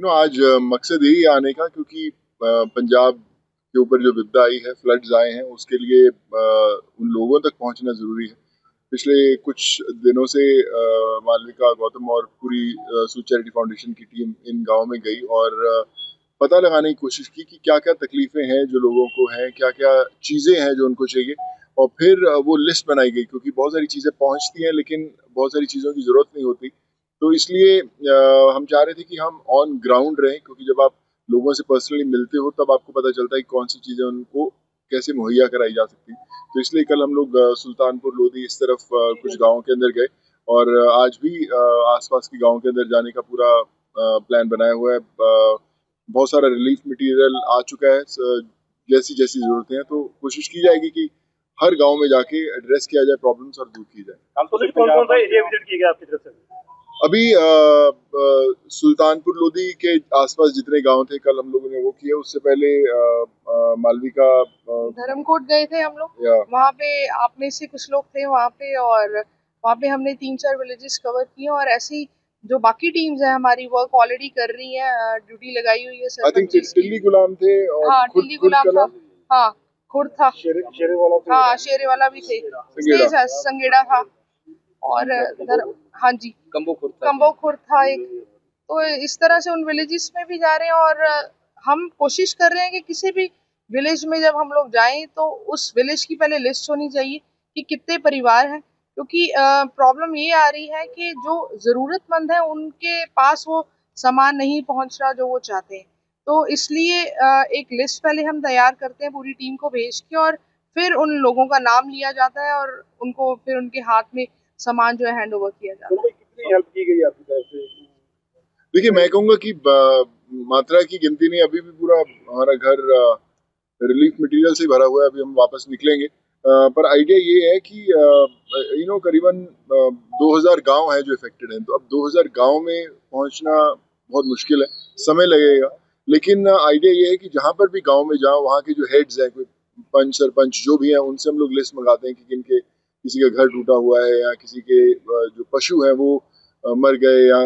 You know आज मकसद यही आने का क्योंकि पंजाब के ऊपर जो विपदा आई है फ्लड्स आए हैं, उसके लिए उन लोगों तक पहुँचना ज़रूरी है। पिछले कुछ दिनों से मालविका गौतम और पूरी सू चैरिटी फाउंडेशन की टीम इन गाँव में गई और पता लगाने की कोशिश की कि क्या क्या तकलीफें हैं जो लोगों को हैं क्या क्या चीज़ें हैं जो उनको चाहिए। और फिर वो लिस्ट बनाई गई क्योंकि बहुत सारी चीज़ें पहुँचती हैं, लेकिन बहुत सारी चीज़ों की ज़रूरत नहीं होती। तो इसलिए हम चाह रहे थे कि हम ऑन ग्राउंड रहें क्योंकि जब आप लोगों से पर्सनली मिलते हो तब आपको पता चलता है कि कौन सी चीज़ें उनको कैसे मुहैया कराई जा सकती हैं। तो इसलिए कल हम लोग सुल्तानपुर लोधी इस तरफ़ कुछ गाँव के अंदर गए और आज भी आसपास के गाँव के अंदर जाने का पूरा प्लान बनाया हुआ है। बहुत सारा रिलीफ मटेरियल आ चुका है जैसी जैसी ज़रूरतें हैं तो कोशिश की जाएगी कि हर गाँव में जाके एड्रेस किया जाए प्रॉब्लम्स और दूर की जाए अभी सुल्तानपुर लोधी के आसपास जितने गाँव थे कल हम लोगों ने वो किया उससे पहले मालविका धर्मकोट गए थे हम लोग। वहाँ पे आप में से कुछ लोग थे वहाँ पे और वहाँ पे हमने तीन चार विलेजेस कवर किए और ऐसे ही जो बाकी टीम्स हैं हमारी वर्क ऑलरेडी कर रही हैं ड्यूटी लगाई हुई है आई थिंक टिल्ली गुलाम थे और हाँ खुद टिल्ली गुलाम था। हाँ खुर्द था। शेरे शेरे वाला हाँ शेरे वाला भी थे। संगेड़ा। है, था। और हाँ जी। कंबो खुर्द खुर्द था एक। तो इस तरह से उन विलेजेस में भी जा रहे हैं और हम कोशिश कर रहे हैं कि किसी भी विलेज में जब हम लोग जाएँ तो उस विलेज की पहले लिस्ट होनी चाहिए कि कितने परिवार हैं। क्योंकि प्रॉब्लम ये आ रही है कि जो ज़रूरतमंद है उनके पास वो सामान नहीं पहुँच रहा जो वो चाहते हैं। तो इसलिए एक लिस्ट पहले हम तैयार करते हैं पूरी टीम को भेज के और फिर उन लोगों का नाम लिया जाता है और उनको फिर उनके हाथ में सामान जो है हैंड ओवर किया जाता है। तो भाई कितनी हेल्प की गई आपकी तरफ़ से? देखिए मैं कहूँगा कि मात्रा की गिनती नहीं अभी भी पूरा हमारा घर रिलीफ मटेरियल से भरा हुआ है अभी हम वापस निकलेंगे। अ, पर आइडिया ये है कि यू नो करीबन दो हज़ार गाँव हैं जो इफेक्टेड हैं। तो अब 2000 गाँव में पहुँचना बहुत मुश्किल है समय लगेगा। लेकिन आइडिया ये है कि जहाँ पर भी गाँव में जाओ वहाँ के जो हेड्स हैं कोई पंच सरपंच जो भी हैं उनसे हम लोग लिस्ट मंगाते हैं कि किनके किसी का घर टूटा हुआ है या किसी के जो पशु हैं वो मर गए या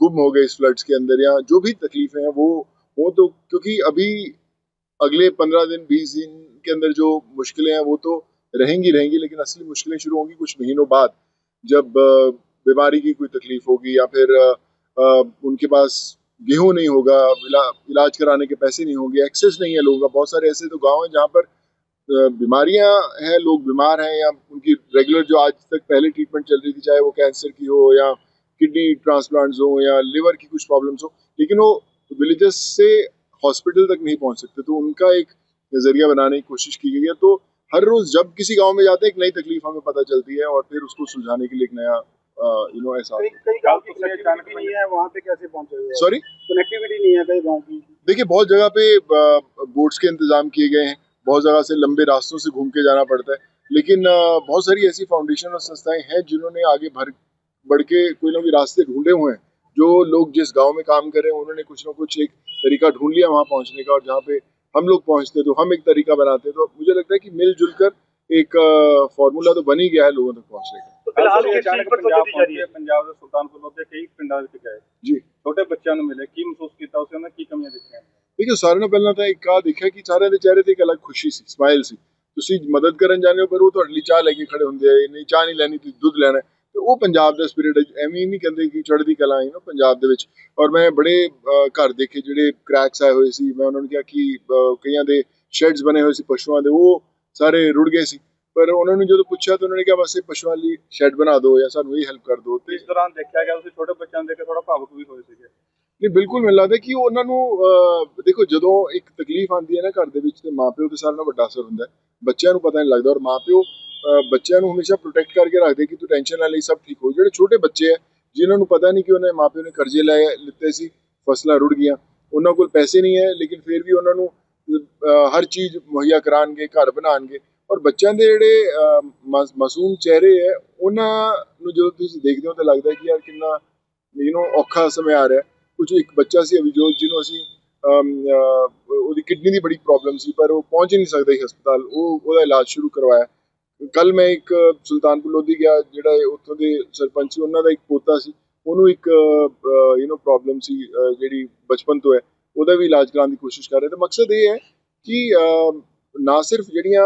गुम हो गए इस फ्लड्स के अंदर या जो भी तकलीफें हैं वो वो तो क्योंकि अभी अगले पंद्रह दिन, बीस दिन के अंदर जो मुश्किलें हैं वो तो रहेंगी रहेंगी, लेकिन असली मुश्किलें शुरू होंगी कुछ महीनों बाद, जब बीमारी की कोई तकलीफ़ होगी या फिर उनके पास गेहूँ नहीं होगा इलाज कराने के पैसे नहीं होंगे एक्सेस नहीं है लोगों का, बहुत सारे ऐसे तो गाँव हैं जहाँ पर बीमारियाँ हैं लोग बीमार हैं या उनकी रेगुलर जो आज तक पहले ट्रीटमेंट चल रही थी चाहे वो कैंसर की हो या किडनी ट्रांसप्लांट्स हो या लिवर की कुछ प्रॉब्लम्स हो लेकिन वो विलेजेस से हॉस्पिटल तक नहीं पहुँच सकते तो उनका एक नज़रिया बनाने की कोशिश की गई है। तो हर रोज जब किसी गाँव में जाते हैं एक नई तकलीफ़ हमें पता चलती है और फिर उसको सुलझाने के लिए एक नया यू नो ऐसा है। सॉरी कनेक्टिविटी नहीं है कई गाँव की। देखिए बहुत जगह पे बोट्स के इंतज़ाम किए गए हैं। बहुत जगह से लंबे रास्तों से घूम के जाना पड़ता है। लेकिन बहुत सारी ऐसी फाउंडेशन और संस्थाएँ हैं जिन्होंने आगे भर, बढ़ के कोई ना कोई रास्ते ढूंढे हुए हैं, जो लोग जिस गाँव में काम कर रहे हैं, उन्होंने कुछ ना कुछ एक तरीका ढूंढ लिया वहाँ पहुँचने का और जहाँ पे हम लोग पहुँचते तो हम एक तरीका बनाते तो मुझे लगता है कि मिलजुल कर एक फॉर्मूला तो बन ही गया है लोगों तक पहुँचने का। ਫਿਲਹਾਲ ਕਿਸ ਚੀਜ਼ ਪਰ ਸੋਚੀ ਜਾ ਰਹੀ ਹੈ ਪੰਜਾਬ ਦੇ ਸੁਲਤਾਨਪੁਰ ਲੋਤੇ ਕਈ ਪਿੰਡਾਂ ਵਿੱਚ ਗਏ। ਜੀ। ਛੋਟੇ ਬੱਚਿਆਂ ਨੂੰ ਮਿਲੇ ਕੀ ਮਹਿਸੂਸ ਕੀਤਾ ਉਸ ਉਹਨਾਂ ਕੀ ਕਮੀਆਂ ਦੇਖੀਆਂ ਦੇਖੋ ਸਾਰਿਆਂ ਨੂੰ ਪਹਿਲਾਂ ਤਾਂ ਇੱਕ ਆ ਦੇਖਿਆ ਕਿ ਸਾਰਿਆਂ ਦੇ ਚਿਹਰੇ ਤੇ ਇੱਕ ਅਲੱਗ ਖੁਸ਼ੀ ਸੀ ਸਮਾਈਲ ਸੀ। ਤੁਸੀਂ ਮਦਦ ਕਰਨ ਜਾਂਦੇ ਹੋ ਪਰ ਉਹ ਤੁਹਾਡੇ ਲਈ ਚਾਹ ਲੈ ਕੇ ਖੜੇ ਹੁੰਦੇ ਆ ਨਹੀਂ ਚਾਹ ਨਹੀਂ ਲੈਣੀ ਤੁਸੀਂ ਦੁੱਧ ਲੈਣਾ ਤੇ ਉਹ ਪੰਜਾਬ ਦਾ ਸਪਿਰਿਟ ਐਵੇਂ ਨਹੀਂ ਕਹਿੰਦੇ ਕਿ ਚੜ੍ਹਦੀ ਕਲਾ ਹੈ ਨਾ ਪੰਜਾਬ ਦੇ ਵਿੱਚ। ਔਰ ਮੈਂ ਬੜੇ ਘਰ ਦੇਖੇ ਜਿਹੜੇ ਕ੍ਰੈਕਸ ਆਏ ਹੋਏ ਸੀ ਮੈਂ ਉਹਨਾਂ ਨੂੰ ਕਿਹਾ ਕਿ ਕਈਆਂ ਦੇ ਸ਼ੈਡਸ ਬਣੇ ਹੋਏ ਸੀ ਪਸ਼ੂਆਂ ਦੇ ਉਹ ਸਾਰੇ ਰੁੜ ਗਏ ਸੀ। ਪਰ ਉਹਨਾਂ ਨੂੰ ਜਦੋਂ ਪੁੱਛਿਆ ਤਾਂ ਉਹਨਾਂ ਨੇ ਕਿਹਾ ਬਸ ਇਹ ਪਸ਼ੂਆਂ ਲਈ ਸ਼ੈਡ ਬਣਾ ਦਿਓ ਜਾਂ ਸਾਨੂੰ ਇਹ ਹੈਲਪ ਕਰ ਦਿਓ ਤੇ ਇਸ ਦੌਰਾਨ ਦੇਖਿਆ ਗਿਆ ਤੁਸੀਂ ਛੋਟੇ ਬੱਚਿਆਂ ਦੇਖ ਕੇ ਥੋੜਾ ਭਾਵੁਕ ਵੀ ਹੋਏ ਸੀਗੇ। ਨਹੀਂ ਬਿਲਕੁਲ ਮੈਨੂੰ ਲੱਗਦਾ ਕਿ ਉਹਨਾਂ ਨੂੰ ਦੇਖੋ ਜਦੋਂ ਇੱਕ ਤਕਲੀਫ ਆਉਂਦੀ ਹੈ ਨਾ ਘਰ ਦੇ ਵਿੱਚ ਤੇ ਮਾਪਿਓ ਤੇ ਸਾਰਿਆਂ ਨਾਲੋਂ ਵੱਡਾ ਅਸਰ ਹੁੰਦਾ ਹੈ। ਬੱਚਿਆਂ ਨੂੰ ਪਤਾ ਨਹੀਂ ਲੱਗਦਾ ਔਰ ਮਾਪਿਓ ਬੱਚਿਆਂ ਨੂੰ ਹਮੇਸ਼ਾ ਪ੍ਰੋਟੈਕਟ ਕਰਕੇ ਰੱਖਦੇ ਕਿ ਤੂੰ ਟੈਨਸ਼ਨ ਨਾ ਲਈ ਸਭ ਠੀਕ ਹੋ। ਜਿਹੜੇ ਛੋਟੇ ਬੱਚੇ ਹੈ ਜਿਨ੍ਹਾਂ ਨੂੰ ਪਤਾ ਨਹੀਂ ਕਿ ਉਹਨਾਂ ਦੇ ਮਾਪਿਓ ਨੇ ਕਰਜ਼ੇ ਲਏ ਲਿੱਤੇ ਸੀ ਫਸਲਾਂ ਰੁੜ ਗਈਆਂ ਉਹਨਾਂ ਕੋਲ ਪੈਸੇ ਨਹੀਂ ਹੈ ਲੇਕਿਨ ਫਿਰ ਵੀ ਉਹਨਾਂ ਨੂੰ ਹਰ ਚੀਜ਼ ਮੁਹੱਈਆ ਕਰਾਣਗੇ ਘਰ ਬਣਾਉਣਗੇ। ਔਰ ਬੱਚਿਆਂ ਦੇ ਜਿਹੜੇ ਅਹ, ਮਾਸ- ਮਾਸੂਮ ਚਿਹਰੇ ਹੈ ਉਹਨਾਂ ਨੂੰ ਜਦੋਂ ਤੁਸੀਂ ਦੇਖਦੇ ਹੋ ਤਾਂ ਲੱਗਦਾ ਹੈ ਕਿ ਯਾਰ ਕਿੰਨਾ ਯੂ نو ਔਖਾ ਸਮੇਂ ਆ ਰਿਹਾ ਹੈ ਕੁਝ ਇੱਕ ਬੱਚਾ ਸੀ ਅਭਿਜੋਤ ਜਿਹਨੂੰ ਅਸੀਂ ਅਮ, ਅਹ, ਉਹਦੀ ਕਿਡਨੀ ਦੀ ਬੜੀ ਪ੍ਰੋਬਲਮ ਸੀ ਪਰ ਉਹ ਪਹੁੰਚ ਹੀ ਨਹੀਂ ਸਕਦਾ ਸੀ ਹਸਪਤਾਲ ਉਹ ਉਹਦਾ ਇਲਾਜ ਸ਼ੁਰੂ ਕਰਵਾਇਆ ਕੱਲ ਮੈਂ ਇੱਕ ਸੁਲਤਾਨਪੁਰ ਲੋਧੀ ਗਿਆ ਜਿਹੜਾ ਇਹ ਉੱਥੋਂ ਦੇ ਸਰਪੰਚ ਸੀ ਉਹਨਾਂ ਦਾ ਇੱਕ ਪੋਤਾ ਸੀ ਉਹਨੂੰ ਇੱਕ ਯੂ نو ਪ੍ਰੋਬਲਮ ਸੀ ਅਹ, ਜਿਹੜੀ ਬਚਪਨ ਤੋਂ ਹੈ ਉਹਦਾ ਵੀ ਇਲਾਜ ਕਰਾਉਣ ਦੀ ਕੋਸ਼ਿਸ਼ ਕਰ ਰਹੇ ਤੇ ਮਕਸਦ ਇਹ ਹੈ ਕਿ ਅਹ, ਨਾ ਸਿਰਫ ਜਿਹੜੀਆਂ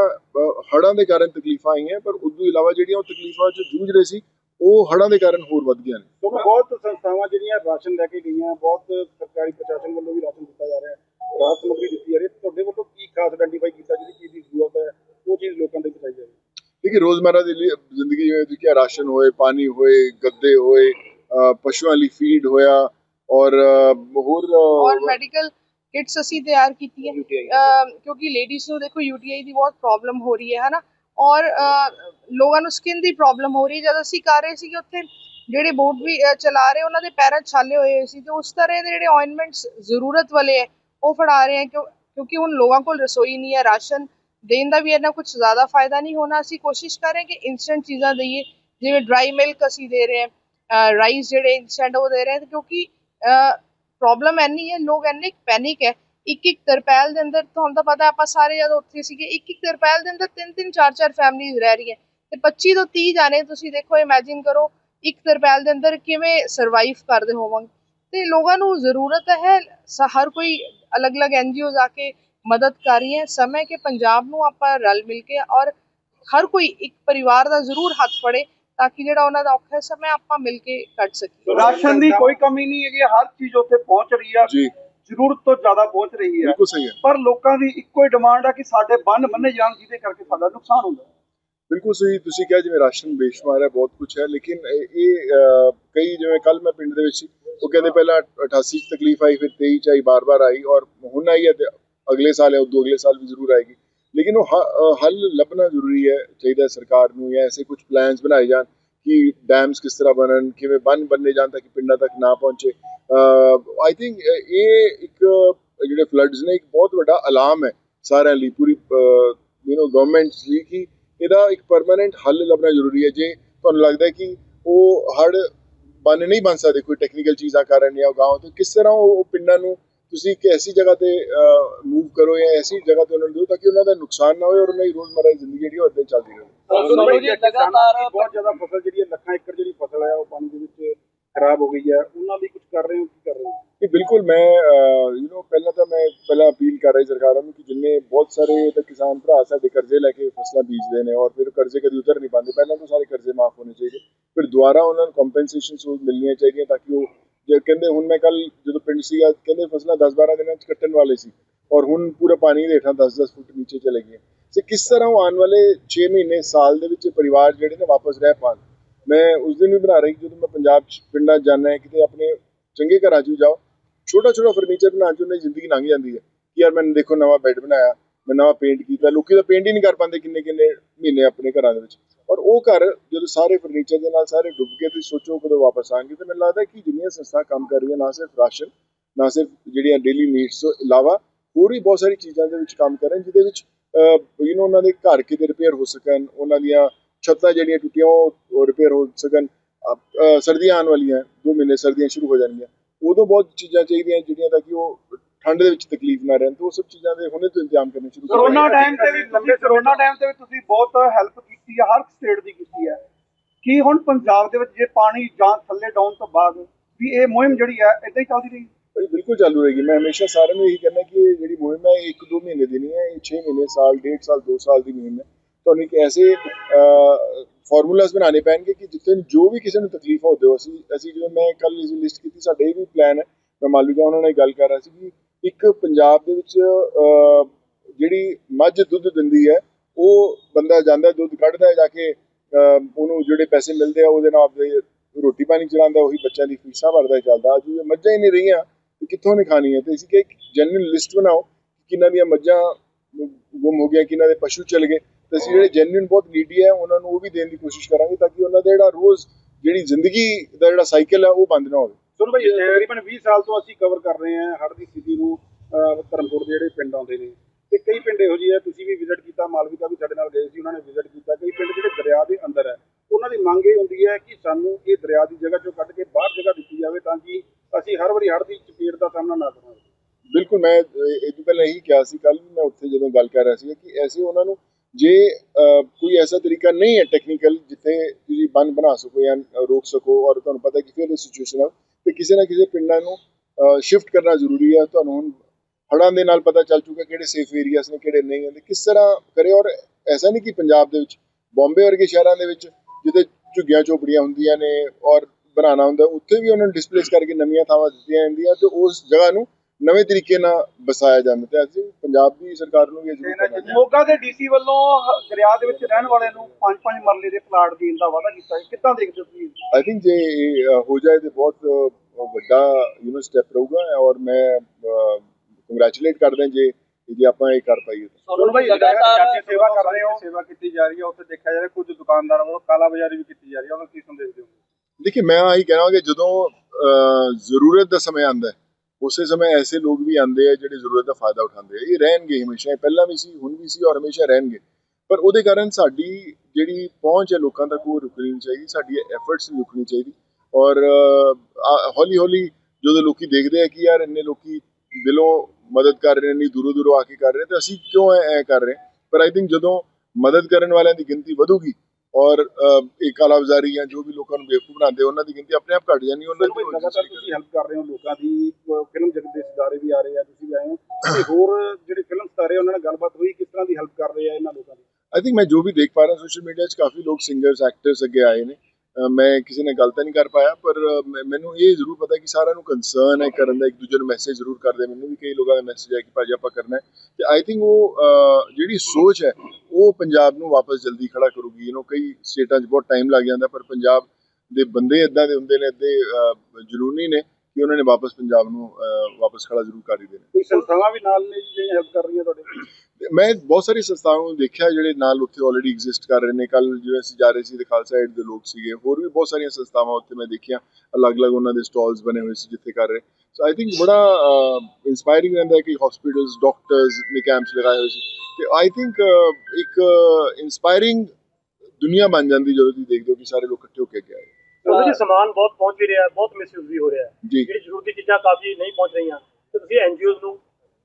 ਹੜਾਂ ਦੇ ਕਾਰਨ ਤਕਲੀਫਾਂ ਆਈਆਂ ਪਰ ਉਸ ਤੋਂ ਇਲਾਵਾ ਜਿਹੜੀਆਂ ਉਹ ਤਕਲੀਫਾਂ ਜੋ ਜੂਝ ਰਹੇ ਸੀ ਉਹ ਹੜਾਂ ਦੇ ਕਾਰਨ ਹੋਰ ਵੱਧ ਗਈਆਂ ਨੇ। ਕਿਉਂਕਿ ਬਹੁਤ ਸੰਸਥਾਵਾਂ ਜਿਹੜੀਆਂ ਰਾਸ਼ਨ ਲੈ ਕੇ ਗਈਆਂ ਬਹੁਤ ਸਰਕਾਰੀ ਪ੍ਰਸ਼ਾਸਨ ਵੱਲੋਂ ਵੀ ਰਾਸ਼ਨ ਦਿੱਤਾ ਜਾ ਰਿਹਾ ਹੈ ਰਾਹਤ ਸਮੱਗਰੀ ਦਿੱਤੀ ਜਾ ਰਹੀ ਹੈ। ਤੁਹਾਡੇ ਵੱਲੋਂ ਕੀ ਖਾਸ ਆਇਡੈਂਟੀਫਾਈ ਕੀਤਾ ਜਿਹੜੀ ਚੀਜ਼ ਦੀ ਜ਼ਰੂਰਤ ਹੈ ਉਹ ਚੀਜ਼ ਲੋਕਾਂ ਦੇ ਪਹੁੰਚਾਈ ਜਾ ਰਹੀ ਹੈ ਕਿ ਰੋਜ਼ਮਰਾ ਦੀ ਜ਼ਿੰਦਗੀ ਜਿਵੇਂ ਕਿ ਰਾਸ਼ਨ ਹੋਏ ਪਾਣੀ ਹੋਏ ਗੱਦੇ ਹੋਏ ਪਸ਼ੂਆਂ ਲਈ ਫੀਡ ਹੋਇਆ ਔਰ ਹੋਰ ਮੈਡੀਕਲ ਕਿਟਸ ਅਸੀਂ ਤਿਆਰ ਕੀਤੀ ਹੈ ਕਿਉਂਕਿ ਲੇਡੀਜ਼ ਨੂੰ ਦੇਖੋ ਯੂਟੀਆਈ ਦੀ ਬਹੁਤ ਪ੍ਰੋਬਲਮ ਹੋ ਰਹੀ ਹੈ ਹਨਾ? ਔਰ ਲੋਕਾਂ ਨੂੰ ਸਕਿਨ ਦੀ ਪ੍ਰੋਬਲਮ ਹੋ ਰਹੀ ਹੈ। ਜਦ ਅਸੀਂ ਕਰ ਰਹੇ ਸੀਗੇ ਉੱਥੇ ਜਿਹੜੇ ਬੋਟ ਵੀ ਚਲਾ ਰਹੇ ਉਹਨਾਂ ਦੇ ਪੈਰਾਂ ਛਾਲੇ ਹੋਏ ਹੋਏ ਸੀ। ਤੇ ਉਸ ਤਰ੍ਹਾਂ ਦੇ ਜਿਹੜੇ ਆਇਨਮੈਂਟਸ ਜ਼ਰੂਰਤ ਵਾਲੇ ਹੈ ਉਹ ਫੜਾ ਰਹੇ ਹੈ। ਕਿਉਂ ਕਿਉਂਕਿ ਹੁਣ ਲੋਕਾਂ ਕੋਲ ਰਸੋਈ ਨਹੀਂ ਹੈ ਰਾਸ਼ਨ ਦੇਣ ਦਾ ਵੀ ਇਹਨਾਂ ਕੁਝ ਜ਼ਿਆਦਾ ਫਾਇਦਾ ਨਹੀਂ ਹੋਣਾ। ਅਸੀਂ ਕੋਸ਼ਿਸ਼ ਕਰ ਰਹੇ ਕਿ ਇਨਸਟੈਂਟ ਚੀਜ਼ਾਂ ਦਈਏ। ਜਿਵੇਂ ਡਰਾਈ ਮਿਲਕ ਅਸੀਂ ਦੇ ਰਹੇ ਹਾਂ ਰਾਈਸ ਜਿਹੜੇ ਇਨਸਟੈਂਟ ਉਹ ਦੇ ਰਹੇ ਹਾਂ। ਕਿਉਂਕਿ ਪ੍ਰੋਬਲਮ ਐਨੀ ਹੈ, ਲੋਕ ਐਨੇ ਪੈਨਿਕ ਹੈ। ਇੱਕ ਇੱਕ ਤਰਪੈਲ ਦੇ ਅੰਦਰ ਤੁਹਾਨੂੰ ਤਾਂ ਪਤਾ ਆਪਾਂ ਸਾਰੇ ਜਦੋਂ ਉੱਥੇ ਸੀਗੇ, ਇੱਕ ਇੱਕ ਤਰਪੈਲ ਦੇ ਅੰਦਰ ਤਿੰਨ ਤਿੰਨ ਚਾਰ ਚਾਰ ਫੈਮਲੀਜ਼ ਰਹਿ ਰਹੀਆਂ। ਤੇ 25 ਤੋਂ 30 ਜਾਣੇ ਤੁਸੀਂ ਦੇਖੋ ਇਮੇਜਿਨ ਕਰੋ, ਇੱਕ ਤਰਪੈਲ ਦੇ ਅੰਦਰ ਕਿਵੇਂ ਸਰਵਾਈਵ ਕਰਦੇ ਹੋਵਾਂਗੇ। ਤੇ ਲੋਕਾਂ ਨੂੰ ਜ਼ਰੂਰਤ ਹੈ ਹਰ ਕੋਈ ਅਲੱਗ-ਅਲੱਗ ਐਨਜੀਓਜ਼ ਆ ਕੇ ਮਦਦ ਕਰ ਰਹੀ ਹੈ। ਸਮੇਂ ਕਿ ਪੰਜਾਬ ਨੂੰ ਆਪਾਂ ਰਲ ਮਿਲ ਕੇ ਔਰ ਹਰ ਕੋਈ ਇੱਕ ਪਰਿਵਾਰ ਦਾ ਜ਼ਰੂਰ ਹੱਥ ਫੜੇ। ਤਾਂ ਕਿ ਜਿਹੜਾ ਉਹਨਾਂ ਦਾ ਔਖਾ ਸਮਾਂ ਆਪਾਂ ਮਿਲ ਕੇ ਕੱਢ ਸਕੀਏ। ਰਾਸ਼ਨ ਦੀ ਕੋਈ ਕਮੀ ਨਹੀਂ ਹੈਗੀ ਹਰ ਚੀਜ਼ ਉੱਥੇ ਪਹੁੰਚ ਰਹੀ ਆ। ਜੀ। ਜ਼ਰੂਰਤ ਤੋਂ ਜ਼ਿਆਦਾ ਪਹੁੰਚ ਰਹੀ ਹੈ ਬਿਲਕੁਲ ਸਹੀ ਹੈ। ਪਰ ਲੋਕਾਂ ਦੀ ਇੱਕੋ ਹੀ ਡਿਮਾਂਡ ਆ ਕਿ ਸਾਡੇ ਬੰਨ ਬੰਨੇ ਜਾਣ ਜਿਹਦੇ ਕਰਕੇ ਸਾਡਾ ਨੁਕਸਾਨ ਹੁੰਦਾ। ਬਿਲਕੁਲ ਸਹੀ ਤੁਸੀਂ ਕਿਹਾ ਜਿਵੇਂ ਰਾਸ਼ਨ ਬੇਸ਼ੁਮਾਰ ਹੈ ਬਹੁਤ ਕੁਝ ਹੈ ਲੇਕਿਨ ਇਹ ਕਈ ਜਿਵੇਂ ਕੱਲ ਮੈਂ ਪਿੰਡ ਦੇ ਵਿੱਚ ਸੀ ਉਹ ਕਹਿੰਦੇ ਪਹਿਲਾਂ 88 ਚ ਤਕਲੀਫ ਆਈ ਫਿਰ 23 ਚ ਆਈ ਬਾਰ-ਬਾਰ ਆਈ ਔਰ ਹੁਣ ਆਈ ਹੈ ਤੇ ਅਗਲੇ ਸਾਲ ਹੈ ਉਦੋਂ ਅਗਲੇ ਸਾਲ ਵੀ ਜ਼ਰੂਰ ਆਏਗੀ। ਲੇਕਿਨ ਉਹ ਹੱਲ ਲੱਭਣਾ ਜ਼ਰੂਰੀ ਹੈ, ਚਾਹੀਦਾ ਸਰਕਾਰ ਨੂੰ ਜਾਂ ਐਸੇ ਕੁਝ ਪਲਾਨਸ ਬਣਾਏ ਜਾਣ ਕਿ ਡੈਮਸ ਕਿਸ ਤਰ੍ਹਾਂ ਬਣਨ, ਕਿਵੇਂ ਬੰਨ ਬੰਨੇ ਜਾਣ ਤਾਂ ਕਿ ਪਿੰਡਾਂ ਤੱਕ ਨਾ ਪਹੁੰਚੇ। ਆਈ ਥਿੰਕ ਇਹ ਇੱਕ, ਜਿਹੜੇ ਫਲੱਡਸ ਨੇ, ਇੱਕ ਬਹੁਤ ਵੱਡਾ ਅਲਾਰਮ ਹੈ ਸਾਰਿਆਂ ਲਈ, ਪੂਰੀ ਯੂ نو ਗਵਰਨਮੈਂਟ ਲਈ ਕਿ ਇਹਦਾ ਇੱਕ ਪਰਮਾਨੈਂਟ ਹੱਲ ਲੱਭਣਾ ਜ਼ਰੂਰੀ ਹੈ। ਜੇ ਤੁਹਾਨੂੰ ਲੱਗਦਾ ਹੈ ਕਿ ਉਹ ਹੜ ਬਣ ਨਹੀਂ ਬਣ ਸਕਦੇ, ਕੋਈ ਟੈਕਨੀਕਲ ਚੀਜ਼ਾਂ ਕਾਰਨ ਜਾਂ ਗਾਉਂ ਤੋਂ, ਕਿਸ ਤਰ੍ਹਾਂ ਉਹ ਉਹ ਪਿੰਡਾਂ ਨੂੰ ਤੁਸੀਂ ਇੱਕ ਐਸੀ ਜਗ੍ਹਾ ਤੇ ਮੂਵ ਕਰੋ ਜਾਂ ਐਸੀ ਜਗ੍ਹਾ ਤੇ ਉਹਨਾਂ ਨੂੰ ਦਿਓ ਤਾਂ ਕਿ ਉਹਨਾਂ ਦਾ ਨੁਕਸਾਨ ਨਾ ਹੋਵੇ ਔਰ ਉਹਨਾਂ ਦੀ ਰੋਜ਼ਮਰਰਾ ਦੀ ਜ਼ਿੰਦਗੀ ਜਿਹੜੀ ਉਹ ਹੀ ਚੱਲਦੀ ਰਹੇ। ਲਗਾਤਾਰ- ਬਹੁਤ ਜ਼ਿਆਦਾ ਫਸਲ ਜਿਹੜੀ ਹੈ ਲੱਖਾਂ ਏਕੜ ਜਿਹੜੀ ਫਸਲ ਹੈ ਉਹ ਪਾਣੀ ਦੇ ਵਿੱਚ ਖਰਾਬ ਹੋ ਗਈ ਹੈ। ਉਹਨਾਂ ਲਈ ਕੁਝ ਕਰ ਰਹੇ ਹੋ ਕੀ ਕਰ ਰਹੇ ਹੋ? ਕਿ ਬਿਲਕੁਲ ਮੈਂ ਯੂ نو ਪਹਿਲਾਂ ਤਾਂ ਮੈਂ ਪਹਿਲਾਂ ਅਪੀਲ ਕਰ ਰਹੀ ਸਰਕਾਰਾਂ ਨੂੰ ਕਿ ਜਿੰਨੇ ਬਹੁਤ ਸਾਰੇ ਤਾਂ ਕਿਸਾਨ ਭਰਾ ਸਾਡੇ ਕਰਜ਼ੇ ਲੈ ਕੇ ਫਸਲਾਂ ਬੀਜਦੇ ਨੇ ਔਰ ਫਿਰ ਕਰਜ਼ੇ ਕਦੀ ਉਤਰ ਨਹੀਂ ਪਾਉਂਦੇ ਪਹਿਲਾਂ ਤਾਂ ਸਾਰੇ ਕਰਜ਼ੇ ਮਾਫ ਹੋਣੇ ਚਾਹੀਦੇ। ਫਿਰ ਦੁਬਾਰਾ ਉਹਨਾਂ ਨੂੰ ਕੰਪਨਸੇਸ਼ਨਸ ਮਿਲਣੀਆਂ ਚਾਹੀਦੀਆਂ ਤਾਂ ਕਿ ਉਹ ਜੇ ਕਹਿੰਦੇ ਹੁਣ ਮੈਂ ਕੱਲ ਜਦੋਂ ਪਿੰਡ ਸੀਗਾ, ਕਹਿੰਦੇ ਫਸਲਾਂ 10-12 ਦਿਨਾਂ ਚ ਕੱਟਣ ਵਾਲੇ ਸੀ ਔਰ ਹੁਣ ਪੂਰਾ ਪਾਣੀ ਦੇ ਹੇਠਾਂ 10-10 ਫੁੱਟ ਨੀਚੇ ਚਲੇ ਗਏ। ਸੇ ਕਿਸ ਤਰ੍ਹਾਂ ਉਹ ਆਉਣ ਵਾਲੇ 6 ਮਹੀਨੇ, ਸਾਲ ਦੇ ਵਿੱਚ ਪਰਿਵਾਰ ਜਿਹੜੇ ਨੇ ਵਾਪਸ ਰਹਿ ਪਾਣ? ਮੈਂ ਉਸ ਦਿਨ ਵੀ ਬਣਾ ਰਹੀ, ਜਦੋਂ ਮੈਂ ਪੰਜਾਬ ਚ ਪਿੰਡਾਂ 'ਚ ਜਾਂਦਾ, ਕਿਤੇ ਆਪਣੇ ਚੰਗੇ ਘਰਾਂ 'ਚ ਵੀ ਜਾਓ ਛੋਟਾ ਛੋਟਾ ਫਰਨੀਚਰ ਬਣਾਉਣ 'ਚ ਉਹਨਾਂ ਦੀ ਜ਼ਿੰਦਗੀ ਲੰਘ ਜਾਂਦੀ ਹੈ। ਕਿ ਯਾਰ ਮੈਨੂੰ ਦੇਖੋ ਨਵਾਂ ਬੈੱਡ ਬਣਾਇਆ, ਮੈਂ ਨਵਾਂ ਪੇਂਟ ਕੀਤਾ, ਲੋਕੀ ਤਾਂ ਪੇਂਟ ਹੀ ਨਹੀਂ ਕਰ ਪਾਉਂਦੇ ਕਿੰਨੇ ਕਿੰਨੇ ਮਹੀਨੇ ਆਪਣੇ ਘਰਾਂ ਦੇ ਵਿੱਚ। ਔਰ ਉਹ ਘਰ ਜਦੋਂ ਸਾਰੇ ਫਰਨੀਚਰ ਦੇ ਨਾਲ ਸਾਰੇ ਡੁੱਬ ਗਏ ਤੁਸੀਂ ਸੋਚੋ ਕਦੋਂ ਵਾਪਸ ਆਣਗੇ ਤੇ ਮੈਨੂੰ ਲੱਗਦਾ ਕਿ ਜਿੰਨੀਆਂ ਸੰਸਥਾ ਕੰਮ ਕਰ ਰਹੀਆਂ ਨਾ ਸਿਰਫ ਰਾਸ਼ਨ ਨਾ ਸਿਰਫ ਜਿਹੜੀਆਂ ਡੇਲੀ ਨੀਡਸ ਤੋਂ ਇਲਾਵਾ ਹੋਰ ਵੀ ਬਹੁਤ ਸਾਰੀ ਚੀਜ਼ਾਂ ਦੇ ਵਿੱਚ ਕੰਮ ਕਰਨ ਜਿਹਦੇ ਵਿੱਚ ਯੂ نو ਉਹਨਾਂ ਦੇ ਘਰ ਕਿਤੇ ਰਿਪੇਅਰ ਹੋ ਸਕਣ ਉਹਨਾਂ ਦੀਆਂ ਛੱਤਾਂ ਜਿਹੜੀਆਂ ਟੁੱਟੀਆਂ ਉਹ ਰਿਪੇਅਰ ਹੋ ਸਕਣ। ਸਰਦੀਆਂ ਆਉਣ ਵਾਲੀਆਂ ਦੋ ਮਹੀਨੇ ਸਰਦੀਆਂ ਸ਼ੁਰੂ ਹੋ ਜਾਣਗੀਆਂ। ਉਦੋਂ ਬਹੁਤ ਚੀਜ਼ਾਂ ਚਾਹੀਦੀਆਂ ਜਿਹੜੀਆਂ ਤਾਂ ਕਿ ਉਹ ਠੰਡ ਦੇ ਵਿੱਚ ਤਕਲੀਫ ਨਾ ਰਹਿਣ ਤੇ ਉਹ ਸਭ ਚੀਜ਼ਾਂ ਦੇ ਹੁਣੇ ਤੋਂ ਇੰਤਜ਼ਾਮ ਕਰਨੇ ਸ਼ੁਰੂ ਕਰੋ। ਕਰੋਨਾ ਟਾਈਮ ਤੇ ਵੀ ਤੁਸੀਂ ਕਰੋਨਾ ਟਾਈਮ ਤੇ ਵੀ ਤੁਸੀਂ ਬਹੁਤ ਹੈਲਪ ਕੀਤੀ ਹੈ ਹਰ ਸਟੇਟ ਦੀ ਕੀਤੀ ਹੈ ਕੀ ਹੁਣ ਪੰਜਾਬ ਦੇ ਵਿੱਚ ਜੇ ਪਾਣੀ ਜਾਂ ਥੱਲੇ ਡਾਊਨ ਤੋਂ ਬਾਅਦ ਵੀ ਇਹ ਮੁਹਿੰਮ ਜਿਹੜੀ ਹੈ ਇਦਾਂ ਹੀ ਚੱਲਦੀ ਰਹੀ? ਬਿਲਕੁਲ ਚਾਲੂ ਰਹੇਗੀ। ਮੈਂ ਹਮੇਸ਼ਾ ਸਾਰਿਆਂ ਨੂੰ ਇਹੀ ਕਹਿੰਦਾ ਕਿ ਇਹ ਜਿਹੜੀ ਮੁਹਿੰਮ ਹੈ ਇੱਕ ਦੋ ਮਹੀਨੇ ਦੀ ਨਹੀਂ ਹੈ, ਇਹ 6 ਮਹੀਨੇ, ਸਾਲ, ਡੇਢ ਸਾਲ 2 ਸਾਲ ਦੀ ਮੁਹਿੰਮ ਹੈ। ਤੁਹਾਨੂੰ ਇੱਕ ਐਸੇ ਫਾਰਮੂਲਾਸ ਬਣਾਉਣੇ ਪੈਣਗੇ ਕਿ ਜਿੱਥੇ ਜੋ ਵੀ ਕਿਸੇ ਨੂੰ ਤਕਲੀਫ ਹੋਵੇ ਹੋ ਅਸੀਂ ਅਸੀਂ ਜਿਵੇਂ ਮੈਂ ਕੱਲ ਇਸ ਲਿਸਟ ਕੀਤੀ, ਸਾਡੇ ਇਹ ਵੀ ਪਲਾਨ ਹੈ। ਮੈਂ ਮਾਲੂਗਾ ਉਹਨਾਂ ਨਾਲ ਗੱਲ ਕਰ ਰਿਹਾ ਸੀ ਕਿ ਇੱਕ ਪੰਜਾਬ ਦੇ ਵਿੱਚ ਜਿਹੜੀ ਮੱਝ ਦੁੱਧ ਦਿੰਦੀ ਹੈ ਉਹ ਬੰਦਾ ਜਾਂਦਾ, ਦੁੱਧ ਕੱਢਦਾ ਜਾ ਕੇ ਉਹਨੂੰ ਜਿਹੜੇ ਪੈਸੇ ਮਿਲਦੇ ਆ, ਉਹਦੇ ਨਾਲ ਆਪਦੇ ਰੋਟੀ ਪਾਣੀ ਚਲਾਉਂਦਾ ਉਹੀ ਬੱਚਿਆਂ ਦੀ ਫੀਸਾਂ ਭਰਦਾ ਚੱਲਦਾ। ਅੱਜ ਇਹ ਮੱਝਾਂ ਹੀ ਨਹੀਂ ਰਹੀਆਂ, ਤੇ ਕਿੱਥੋਂ ਨਹੀਂ ਖਾਣੀ ਹੈ ਤੇ ਅਸੀਂ ਕਿ ਇੱਕ ਜੈਨੂਇਨ ਲਿਸਟ ਬਣਾਓ ਕਿ ਕਿਹਨਾਂ ਦੀਆਂ ਮੱਝਾਂ ਗੁੰਮ ਹੋ ਗਿਆ ਕਿਹਨਾਂ ਦੇ ਪਸ਼ੂ ਚਲ ਗਏ। ਤੇ ਅਸੀਂ ਜਿਹੜੇ ਜੈਨੂਇਨ ਬਹੁਤ ਨੀਡੀ ਹੈ, ਉਹਨਾਂ ਨੂੰ ਉਹ ਵੀ ਦੇਣ ਦੀ ਕੋਸ਼ਿਸ਼ ਕਰਾਂਗੇ ਤਾਂ ਕਿ ਉਹਨਾਂ ਦਾ ਜਿਹੜਾ ਰੋਜ਼ ਜਿਹੜੀ ਜ਼ਿੰਦਗੀ ਦਾ ਜਿਹੜਾ ਸਾਈਕਲ ਹੈ ਉਹ ਬੰਦ ਨਾ ਹੋਵੇ। ਸੁਣ ਭਾਈ, ਤਕਰੀਬਨ 20 ਸਾਲ ਤੋਂ ਅਸੀਂ ਕਵਰ ਕਰ ਰਹੇ ਹਾਂ ਹੜ੍ਹ ਦੀ ਸਥਿਤੀ ਨੂੰ ਧਰਮਪੁਰ ਦੇ ਜਿਹੜੇ ਪਿੰਡ ਆਉਂਦੇ ਨੇ। ਤੇ ਕਈ ਪਿੰਡ ਇਹੋ ਜਿਹੇ ਆ, ਤੁਸੀਂ ਵੀ ਵਿਜ਼ਿਟ ਕੀਤਾ, ਮਾਲਵਿਕਾ ਵੀ ਸਾਡੇ ਨਾਲ ਗਏ ਸੀ, ਉਹਨਾਂ ਨੇ ਵਿਜ਼ਿਟ ਕੀਤਾ। ਕਈ ਪਿੰਡ ਜਿਹੜੇ ਦਰਿਆ ਦੇ ਅੰਦਰ ਹੈ ਉਹਨਾਂ ਦੀ ਮੰਗ ਇਹ ਹੁੰਦੀ ਹੈ ਕਿ ਸਾਨੂੰ ਇਹ ਦਰਿਆ ਦੀ ਜਗ੍ਹਾ ਚੋਂ ਕੱਢ ਕੇ ਬਾਹਰ ਜਗ੍ਹਾ ਦਿੱਤੀ ਜਾਵੇ ਤਾਂ ਕਿ ਅਸੀਂ ਹਰ ਵਾਰੀ ਹੜ੍ਹ ਦੀ ਚਪੇਟ ਦਾ ਸਾਹਮਣਾ ਨਾ ਕਰਨਾ ਬਿਲਕੁਲ, ਮੈਂ, ਇਹ ਤੋਂ ਪਹਿਲਾਂ ਇਹੀ ਕਿਹਾ ਸੀ ਕੱਲ ਵੀ ਮੈਂ ਉੱਥੇ ਜਦੋਂ ਗੱਲ ਕਰ ਰਿਹਾ ਸੀ ਕਿ ਐਸੇ ਉਹਨਾਂ ਨੂੰ ਜੇ ਕੋਈ ਐਸਾ ਤਰੀਕਾ ਨਹੀਂ ਹੈ ਟੈਕਨੀਕਲ ਜਿੱਥੇ ਤੁਸੀਂ ਬੰਨ ਬਣਾ ਸਕੋ ਜਾਂ ਰੋਕ ਸਕੋ ਔਰ ਤੁਹਾਨੂੰ ਪਤਾ ਕਿ ਫਿਰ ਇਹ ਸਿਚੁਏਸ਼ਨ ਆ, ਤੇ ਕਿਸੇ ਨਾ ਕਿਸੇ ਪਿੰਡਾਂ ਨੂੰ ਸ਼ਿਫਟ ਕਰਨਾ ਜ਼ਰੂਰੀ ਹੈ ਤੁਹਾਨੂੰ ਹੁਣ ਹੜ੍ਹਾਂ ਦੇ ਨਾਲ ਪਤਾ ਚੱਲ ਚੁੱਕਾ ਕਿਹੜੇ ਸੇਫ ਏਰੀਆਸ ਨੇ ਕਿਹੜੇ ਨਹੀਂ ਹਨ ਕਿਸ ਤਰ੍ਹਾਂ ਕਰੇ ਔਰ ਐਸਾ ਨਹੀਂ ਕਿ ਪੰਜਾਬ ਦੇ ਵਿੱਚ ਬੰਬੇ ਵਰਗੇ ਸ਼ਹਿਰਾਂ ਦੇ ਵਿੱਚ ਜਿੱਥੇ ਝੁੱਗੀਆਂ ਝੋਪੜੀਆਂ ਹੁੰਦੀਆਂ ਨੇ ਔਰ ਬਣਾਉਣਾ ਹੁੰਦਾ ਉੱਥੇ ਵੀ ਉਹਨਾਂ ਨੂੰ ਡਿਸਪਲੇਸ ਕਰਕੇ ਨਵੀਆਂ ਥਾਵਾਂ ਦਿੱਤੀਆਂ ਜਾਂਦੀਆਂ ਤੇ ਉਸ ਜਗ੍ਹਾ ਨੂੰ ਨਵੇਂ ਤਰੀਕੇ ਨਾਲ ਬਸਾਇਆ ਜਾਂਦਾ ਤੇ ਅਸੀਂ ਪੰਜਾਬ ਦੀ ਸਰਕਾਰ ਨੂੰ ਵੀ ਇਹ ਜ਼ਰੂਰ ਕਰਨਾ ਮੋਗਾ ਦੇ ਡੀਸੀ ਵੱਲੋਂ ਦਰਿਆ ਦੇ ਵਿੱਚ ਰਹਿਣ ਵਾਲਿਆਂ ਨੂੰ ਪੰਜ ਪੰਜ ਮਰਲੇ ਦੇ ਪਲਾਟ ਦੇਣ ਦਾ ਵਾਅਦਾ ਕੀਤਾ ਹੈ। ਕਿੱਦਾਂ ਦੇਖਦੇ ਹੋ ਤੁਸੀਂ ਆਈ ਥਿੰਕ ਜੇ ਹੋ ਜਾਏ ਤੇ ਬਹੁਤ ਵੱਡਾ ਯੂ نو ਸਟੈਪ ਰਹੂਗਾ ਔਰ ਮੈਂ ਕੰਗ੍ਰੈਚੁਲੇਟ ਕਰਦਾ ਜੇ ਜੇ ਆਪਾਂ ਇਹ ਕਰ ਪਾਈਏ ਤਾਂ। ਸੋਨੂੰ ਭਾਈ ਲਗਾਤਾਰ ਸੇਵਾ ਕਰ ਰਹੇ ਹੋ। ਸੇਵਾ ਕੀਤੀ ਜਾ ਰਹੀ ਹੈ ਉੱਥੇ ਦੇਖਿਆ ਜਾ ਰਿਹਾ ਕੁਝ ਦੁਕਾਨਦਾਰਾਂ ਵੱਲੋਂ ਕਾਲਾ ਬਾਜ਼ਾਰੀ ਵੀ ਕੀਤੀ ਜਾ ਰਹੀ ਹੈ ਉਹਨਾਂ ਨੂੰ ਕੀ ਸੰਦੇਸ਼ ਦਿਓ ਦੇਖिए ਮੈਂ ਆਹੀ ਕਹਿਣਾ ਕਿ ਜਦੋਂ ਜ਼ਰੂਰਤ ਦਾ ਸਮਾਂ ਆਂਦਾ ਹੈ ਉਸੇ ਸਮੇਂ ਐਸੇ ਲੋਕ ਵੀ ਆਂਦੇ ਆ ਜਿਹੜੇ ਜ਼ਰੂਰਤ ਦਾ ਫਾਇਦਾ ਉਠਾਉਂਦੇ ਆ। ਇਹ ਰਹਿਣਗੇ ਹਮੇਸ਼ਾ ਪਹਿਲਾਂ ਵੀ ਸੀ ਹੁਣ ਵੀ ਸੀ ਔਰ ਹਮੇਸ਼ਾ ਰਹਿਣਗੇ। ਪਰ ਉਹਦੇ ਕਾਰਨ ਸਾਡੀ ਜਿਹੜੀ ਪਹੁੰਚ ਹੈ ਲੋਕਾਂ ਤੱਕ ਉਹ ਰੁਕਣੀ ਚਾਹੀਦੀ ਸਾਡੀ ਐਫਰਟਸ ਨਹੀਂ ਰੁਕਣੀ ਚਾਹੀਦੀ। ਔਰ ਹੌਲੀ ਹੌਲੀ ਜਦੋਂ ਲੋਕੀ ਦੇਖਦੇ ਆ ਕਿ ਯਾਰ ਇੰਨੇ ਲੋਕੀ ਦਿਲੋਂ ਮਦਦ ਕਰ ਰਹੇ ਨੇ ਦੂਰੋਂ ਦੂਰੋਂ ਆ ਕੇ ਕਰ ਰਹੇ ਤੇ ਅਸੀਂ ਕਿਉਂ ਐ ਕਰ ਰਹੇ? ਪਰ ਆਈ ਥਿੰਕ ਜਦੋਂ ਮਦਦ ਕਰਨ ਵਾਲਿਆਂ ਦੀ ਗਿਣਤੀ ਵਧੂਗੀ ਔਰ ਇਹ ਕਾਲਾਬਾਜ਼ਾਰੀ ਜਾਂ ਜੋ ਵੀ ਲੋਕਾਂ ਨੂੰ ਬੇਵਕੂਫ ਬਣਾਉਂਦੇ ਉਹਨਾਂ ਦੀ ਗਿਣਤੀ ਆਪਣੇ ਆਪ ਘਟ ਜਾਣੀ ਉਹਨਾਂ ਦੀ ਲਗਾਤਾਰ ਤੁਸੀਂ ਹੈਲਪ ਕਰ ਰਹੇ ਹੋ ਲੋਕਾਂ ਦੀ ਫਿਲਮ ਜਗਤ ਦੇ ਸਿਤਾਰੇ ਵੀ ਆ ਰਹੇ ਆ ਤੁਸੀਂ ਵੀ ਆਏ ਹੋ। ਤੇ ਹੋਰ ਜਿਹੜੇ ਫਿਲਮ ਸਿਤਾਰੇ ਉਹਨਾਂ ਨਾਲ ਗੱਲਬਾਤ ਹੋਈ ਕਿਸ ਤਰ੍ਹਾਂ ਦੀ ਹੈਲਪ ਕਰ ਰਹੇ ਆ ਇਹਨਾਂ ਲੋਕਾਂ ਦੀ? ਆਈ ਥਿੰਕ ਮੈਂ ਜੋ ਵੀ ਦੇਖ ਪਾ ਰਿਹਾ ਸੋਸ਼ਲ ਮੀਡੀਆ 'ਚ ਕਾਫੀ ਲੋਕ ਸਿੰਗਰਸ ਐਕਟਰਸ ਅੱਗੇ ਆਏ ਨੇ। ਮੈਂ ਕਿਸੇ ਨੇ ਗੱਲ ਤਾਂ ਨਹੀਂ ਕਰ ਪਾਇਆ, ਪਰ ਮੈਂ- ਮੈਨੂੰ ਇਹ ਜ਼ਰੂਰ ਪਤਾ ਕਿ ਸਾਰਿਆਂ ਨੂੰ ਕੰਸਰਨ ਹੈ ਕਰਨ ਦਾ, ਇੱਕ ਦੂਜੇ ਨੂੰ ਮੈਸੇਜ ਜ਼ਰੂਰ ਕਰਦੇ ਮੈਨੂੰ ਵੀ ਕਈ ਲੋਕਾਂ ਦਾ ਮੈਸੇਜ ਹੈ ਕਿ ਭਾਜੀ ਆਪਾਂ ਕਰਨਾ ਹੈ। ਤੇ ਆਈ ਥਿੰਕ ਉਹ ਜਿਹੜੀ ਸੋਚ ਹੈ, ਉਹ ਪੰਜਾਬ ਨੂੰ ਵਾਪਸ ਜਲਦੀ ਖੜਾ ਕਰੂਗੀ। ਯੂ نو ਕਈ ਸਟੇਟਾਂ 'ਚ ਬਹੁਤ ਟਾਈਮ ਲੱਗ ਜਾਂਦਾ, ਪਰ ਪੰਜਾਬ ਦੇ ਬੰਦੇ ਇਦਾਂ ਦੇ ਹੁੰਦੇ ਨੇ ਇੱਦੇ ਜਨੂਨੀ ਨੇ ਕਿ ਉਹਨਾਂ ਨੇ ਵਾਪਸ ਪੰਜਾਬ ਨੂੰ ਵਾਪਸ ਖੜਾ ਜ਼ਰੂਰ ਕਰ ਹੀ ਦੇਣਾ। ਕੋਈ ਸੰਸਥਾਵਾਂ ਵੀ ਨਾਲ ਨੇ ਜੀ, ਜਿਹੜੀਆਂ ਹੈਲਪ ਕਰ ਰਹੀਆਂ ਮੈਂ ਬਹੁਤ ਸਾਰੀ ਸੰਸਥਾਵਾਂ ਨੂੰ ਦੇਖਿਆ ਜਿਹੜੇ ਨਾਲ ਉੱਥੇ ਆਲਰੇਡੀ ਐਗਜ਼ਿਸਟ ਕਰ ਰਹੇ ਨੇ। ਕੱਲ ਜਿਵੇਂ ਅਸੀਂ ਜਾ ਰਹੇ ਸੀ ਤੇ ਖਾਲਸਾ ਏਡ ਦੇ ਲੋਕ ਸੀਗੇ। ਹੋਰ ਵੀ ਬਹੁਤ ਸਾਰੀਆਂ ਸੰਸਥਾਵਾਂ ਉੱਥੇ ਮੈਂ ਦੇਖੀਆਂ। ਅਲੱਗ-ਅਲੱਗ ਉਹਨਾਂ ਦੇ ਸਟਾਲਸ ਬਣੇ ਹੋਏ ਸੀ ਜਿੱਥੇ ਕਰ ਰਹੇ। ਸੋ ਆਈ ਥਿੰਕ ਬੜਾ ਇਨਸਪਾਇਰਿੰਗ ਰਹਿੰਦਾ ਹੈ ਕਿ ਹਸਪੀਟਲਸ ਡਾਕਟਰਸ ਨੇ ਕੈਂਪਸ ਲਗਾਏ ਹੋਏ ਸੀ। ਤੇ ਆਈ ਥਿੰਕ ਇੱਕ ਇਨਸਪਾਇਰਿੰਗ ਦੁਨੀਆ ਬਣ ਜਾਂਦੀ ਜਦੋਂ ਤੁਸੀਂ ਦੇਖਦੇ ਹੋ ਕਿ ਸਾਰੇ ਲੋਕ ਇਕੱਠੇ ਹੋ ਕੇ ਅੱਗੇ ਆਏ। ਉਹਦੇ ਜੀ ਸਮਾਨ ਬਹੁਤ ਪਹੁੰਚ ਵੀ ਰਿਹਾ ਬਹੁਤ ਮਿਸਯੂਜ਼ ਵੀ ਹੋ ਰਿਹਾ। ਜਿਹੜੀ ਜ਼ਰੂਰਤ ਦੀ ਚੀਜ਼ਾਂ ਕਾਫੀ ਨਹੀਂ ਪਹੁੰਚ ਰਹੀਆਂ। ਤੇ ਤੁਸੀਂ ਐਨਜੀਓਜ਼ ਨੂੰ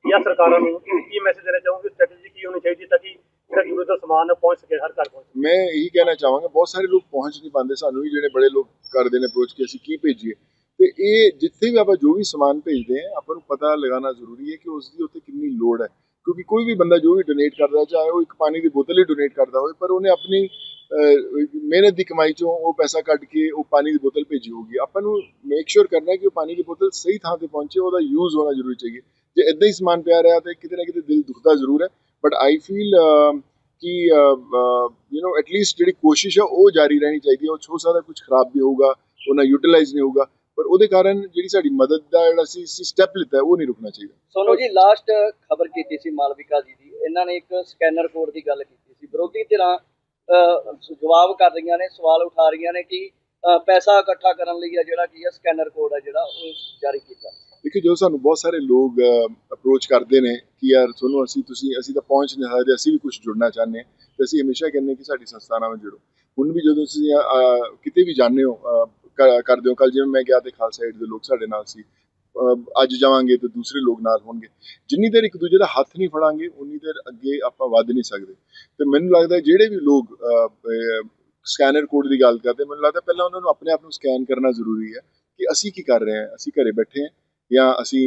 ਜਾਂ ਸਰਕਾਰਾਂ ਨੂੰ ਕੀ ਮੈਸੇਜ ਦੇਣਾ ਚਾਹੋਗੇ? ਸਟ੍ਰੈਟਜੀ ਕੀ ਹੋਣੀ ਚਾਹੀਦੀ ਤਾਂ ਕਿ ਜਿਹੜਾ ਜ਼ਰੂਰਤ ਦਾ ਸਮਾਨ ਪਹੁੰਚ ਸਕੇ, ਹਰ ਘਰ ਪਹੁੰਚ ਮੈਂ ਇਹੀ ਕਹਿਣਾ ਚਾਹਾਂਗਾ, ਬਹੁਤ ਸਾਰੇ ਲੋਕ ਪਹੁੰਚ ਨਹੀਂ ਪਾਉਂਦੇ ਸਾਨੂੰ ਵੀ, ਜਿਹੜੇ ਬੜੇ ਲੋਕ ਕਰਦੇ ਨੇ ਅਪਰੋਚ ਕਿ ਅਸੀਂ ਕੀ ਭੇਜੀਏ। ਤੇ ਇਹ ਜਿੱਥੇ ਵੀ ਆਪਾਂ ਜੋ ਵੀ ਸਮਾਨ ਭੇਜਦੇ ਆ ਆਪਾਂ ਨੂੰ ਪਤਾ ਲਗਾਉਣਾ ਜ਼ਰੂਰੀ ਹੈ ਕਿ ਉਸ ਦੀ ਉੱਥੇ ਕਿੰਨੀ ਲੋੜ ਹੈ। ਕਿਉਂਕਿ ਕੋਈ ਵੀ ਬੰਦਾ ਜੋ ਵੀ ਡੋਨੇਟ ਕਰਦਾ, ਚਾਹੇ ਉਹ ਇੱਕ ਪਾਣੀ ਦੀ ਬੋਤਲ ਹੀ ਡੋਨੇਟ ਕਰਦਾ ਹੋਵੇ, ਪਰ ਉਹਨੇ ਆਪਣੀ ਮਿਹਨਤ ਦੀ ਕਮਾਈ ਚੋਂ ਉਹ ਪੈਸਾ ਕੱਢ ਕੇ ਉਹ ਪਾਣੀ ਦੀ ਬੋਤਲ ਭੇਜੀ ਹੋਊਗੀ। ਆਪਾਂ ਨੂੰ ਮੇਕ ਸ਼ੋਰ ਕਰਨਾ ਹੈ ਕਿ ਉਹ ਪਾਣੀ ਦੀ ਬੋਤਲ ਸਹੀ ਥਾਂ ਤੇ ਪਹੁੰਚੇ, ਉਹਦਾ ਯੂਜ਼ ਹੋਣਾ ਜ਼ਰੂਰੀ ਚਾਹੀਏ। ਜੇ ਇਦਾਂ ਹੀ ਸਮਾਨ ਪਿਆ ਰਿਹਾ ਤੇ ਕਿਤੇ ਨਾ ਕਿਤੇ ਦਿਲ ਦੁਖਦਾ ਜ਼ਰੂਰ ਹੈ। ਬਟ ਆਈ ਫੀਲ ਕਿ ਯੂ نو ਐਟਲੀਸਟ ਜਿਹੜੀ ਕੋਸ਼ਿਸ਼ ਹੈ ਉਹ ਜਾਰੀ ਰਹਿਣੀ ਚਾਹੀਦੀ ਹੈ। ਉਹ ਹੋ ਸਕਦਾ ਕੁਝ ਖਰਾਬ ਵੀ ਹੋਊਗਾ, ਉਹ ਨਾ ਯੂਟਿਲਾਈਜ਼ ਨਹੀਂ ਹੋਊਗਾ। ਪਰ ਉਹਦੇ ਕਾਰਨ ਜਿਹੜੀ ਸਾਡੀ ਮਦਦ ਦਾ ਜਿਹੜਾ ਸੀ ਸਟੈਪ ਲਿੱਤਾ ਉਹ ਨਹੀਂ ਰੁਕਣਾ ਚਾਹੀਦਾ। ਸੋਨੋ ਜੀ ਲਾਸਟ ਖਬਰ ਕੀਤੀ ਸੀ ਮਾਲਵਿਕਾ ਜੀ ਦੀ। ਇਹਨਾਂ ਨੇ ਇੱਕ ਸਕੈਨਰ ਕੋਡ ਦੀ ਗੱਲ ਕੀਤੀ ਸੀ। ਵਿਰੋਧੀ ਧਿਰਾਂ ਜਵਾਬ ਕਰ ਰਹੀਆਂ ਨੇ, ਸਵਾਲ ਉਠਾ ਰਹੀਆਂ ਨੇ ਕਿ ਪੈਸਾ ਇਕੱਠਾ ਕਰਨ ਲਈ ਆ ਜਿਹੜਾ ਕੀ ਹੈ ਸਕੈਨਰ ਕੋਡ ਹੈ ਜਿਹੜਾ ਉਹ ਜਾਰੀ ਕੀਤਾ। ਦੇਖੋ ਜੋ ਸਾਨੂੰ ਬਹੁਤ ਸਾਰੇ ਲੋਕ ਅਪਰੋਚ ਕਰਦੇ ਨੇ ਕਿ ਯਾਰ ਤੁਹਾਨੂੰ ਅਸੀਂ, ਤੁਸੀਂ, ਅਸੀਂ ਤਾਂ ਪਹੁੰਚ ਨਹੀਂ ਸਕਦੇ, ਅਸੀਂ ਵੀ ਕੁਝ ਜੁੜਨਾ ਚਾਹੁੰਦੇ ਹਾਂ ਤੇ ਅਸੀਂ ਹਮੇਸ਼ਾ ਕਹਿੰਦੇ ਕਿ ਸਾਡੀ ਸੰਸਥਾ ਨਾਲ ਜੁੜੋ। ਹੁਣ ਵੀ ਜਦੋਂ ਤੁਸੀਂ ਕਿਤੇ ਵੀ ਜਾਂਦੇ ਹੋ ਕਰਦੇ ਹੋ ਕੱਲ ਜਿਵੇਂ ਮੈਂ ਗਿਆ ਤੇ ਖਾਲਸਾ ਏਡ ਦੇ ਲੋਕ ਸਾਡੇ ਨਾਲ ਸੀ ਅੱਜ ਜਾਵਾਂਗੇ ਤੇ ਦੂਸਰੇ ਲੋਕ ਨਾਲ ਹੋਣਗੇ। ਜਿੰਨੀ ਦੇਰ ਇੱਕ ਦੂਜੇ ਦਾ ਹੱਥ ਨਹੀਂ ਫੜਾਂਗੇ, ਉਨੀ ਦੇਰ ਅੱਗੇ ਆਪਾਂ ਵੱਧ ਨਹੀਂ ਸਕਦੇ। ਤੇ ਮੈਨੂੰ ਲੱਗਦਾ ਜਿਹੜੇ ਵੀ ਲੋਕ ਸਕੈਨਰ ਕੋਡ ਦੀ ਗੱਲ ਕਰਦੇ, ਮੈਨੂੰ ਲੱਗਦਾ ਪਹਿਲਾਂ ਉਹਨਾਂ ਨੂੰ ਆਪਣੇ ਆਪ ਨੂੰ ਸਕੈਨ ਕਰਨਾ ਜ਼ਰੂਰੀ ਹੈ ਕਿ ਅਸੀਂ ਕੀ ਕਰ ਰਹੇ ਹਾਂ, ਅਸੀਂ ਘਰੇ ਬੈਠੇ ਹਾਂ ਜਾਂ ਅਸੀਂ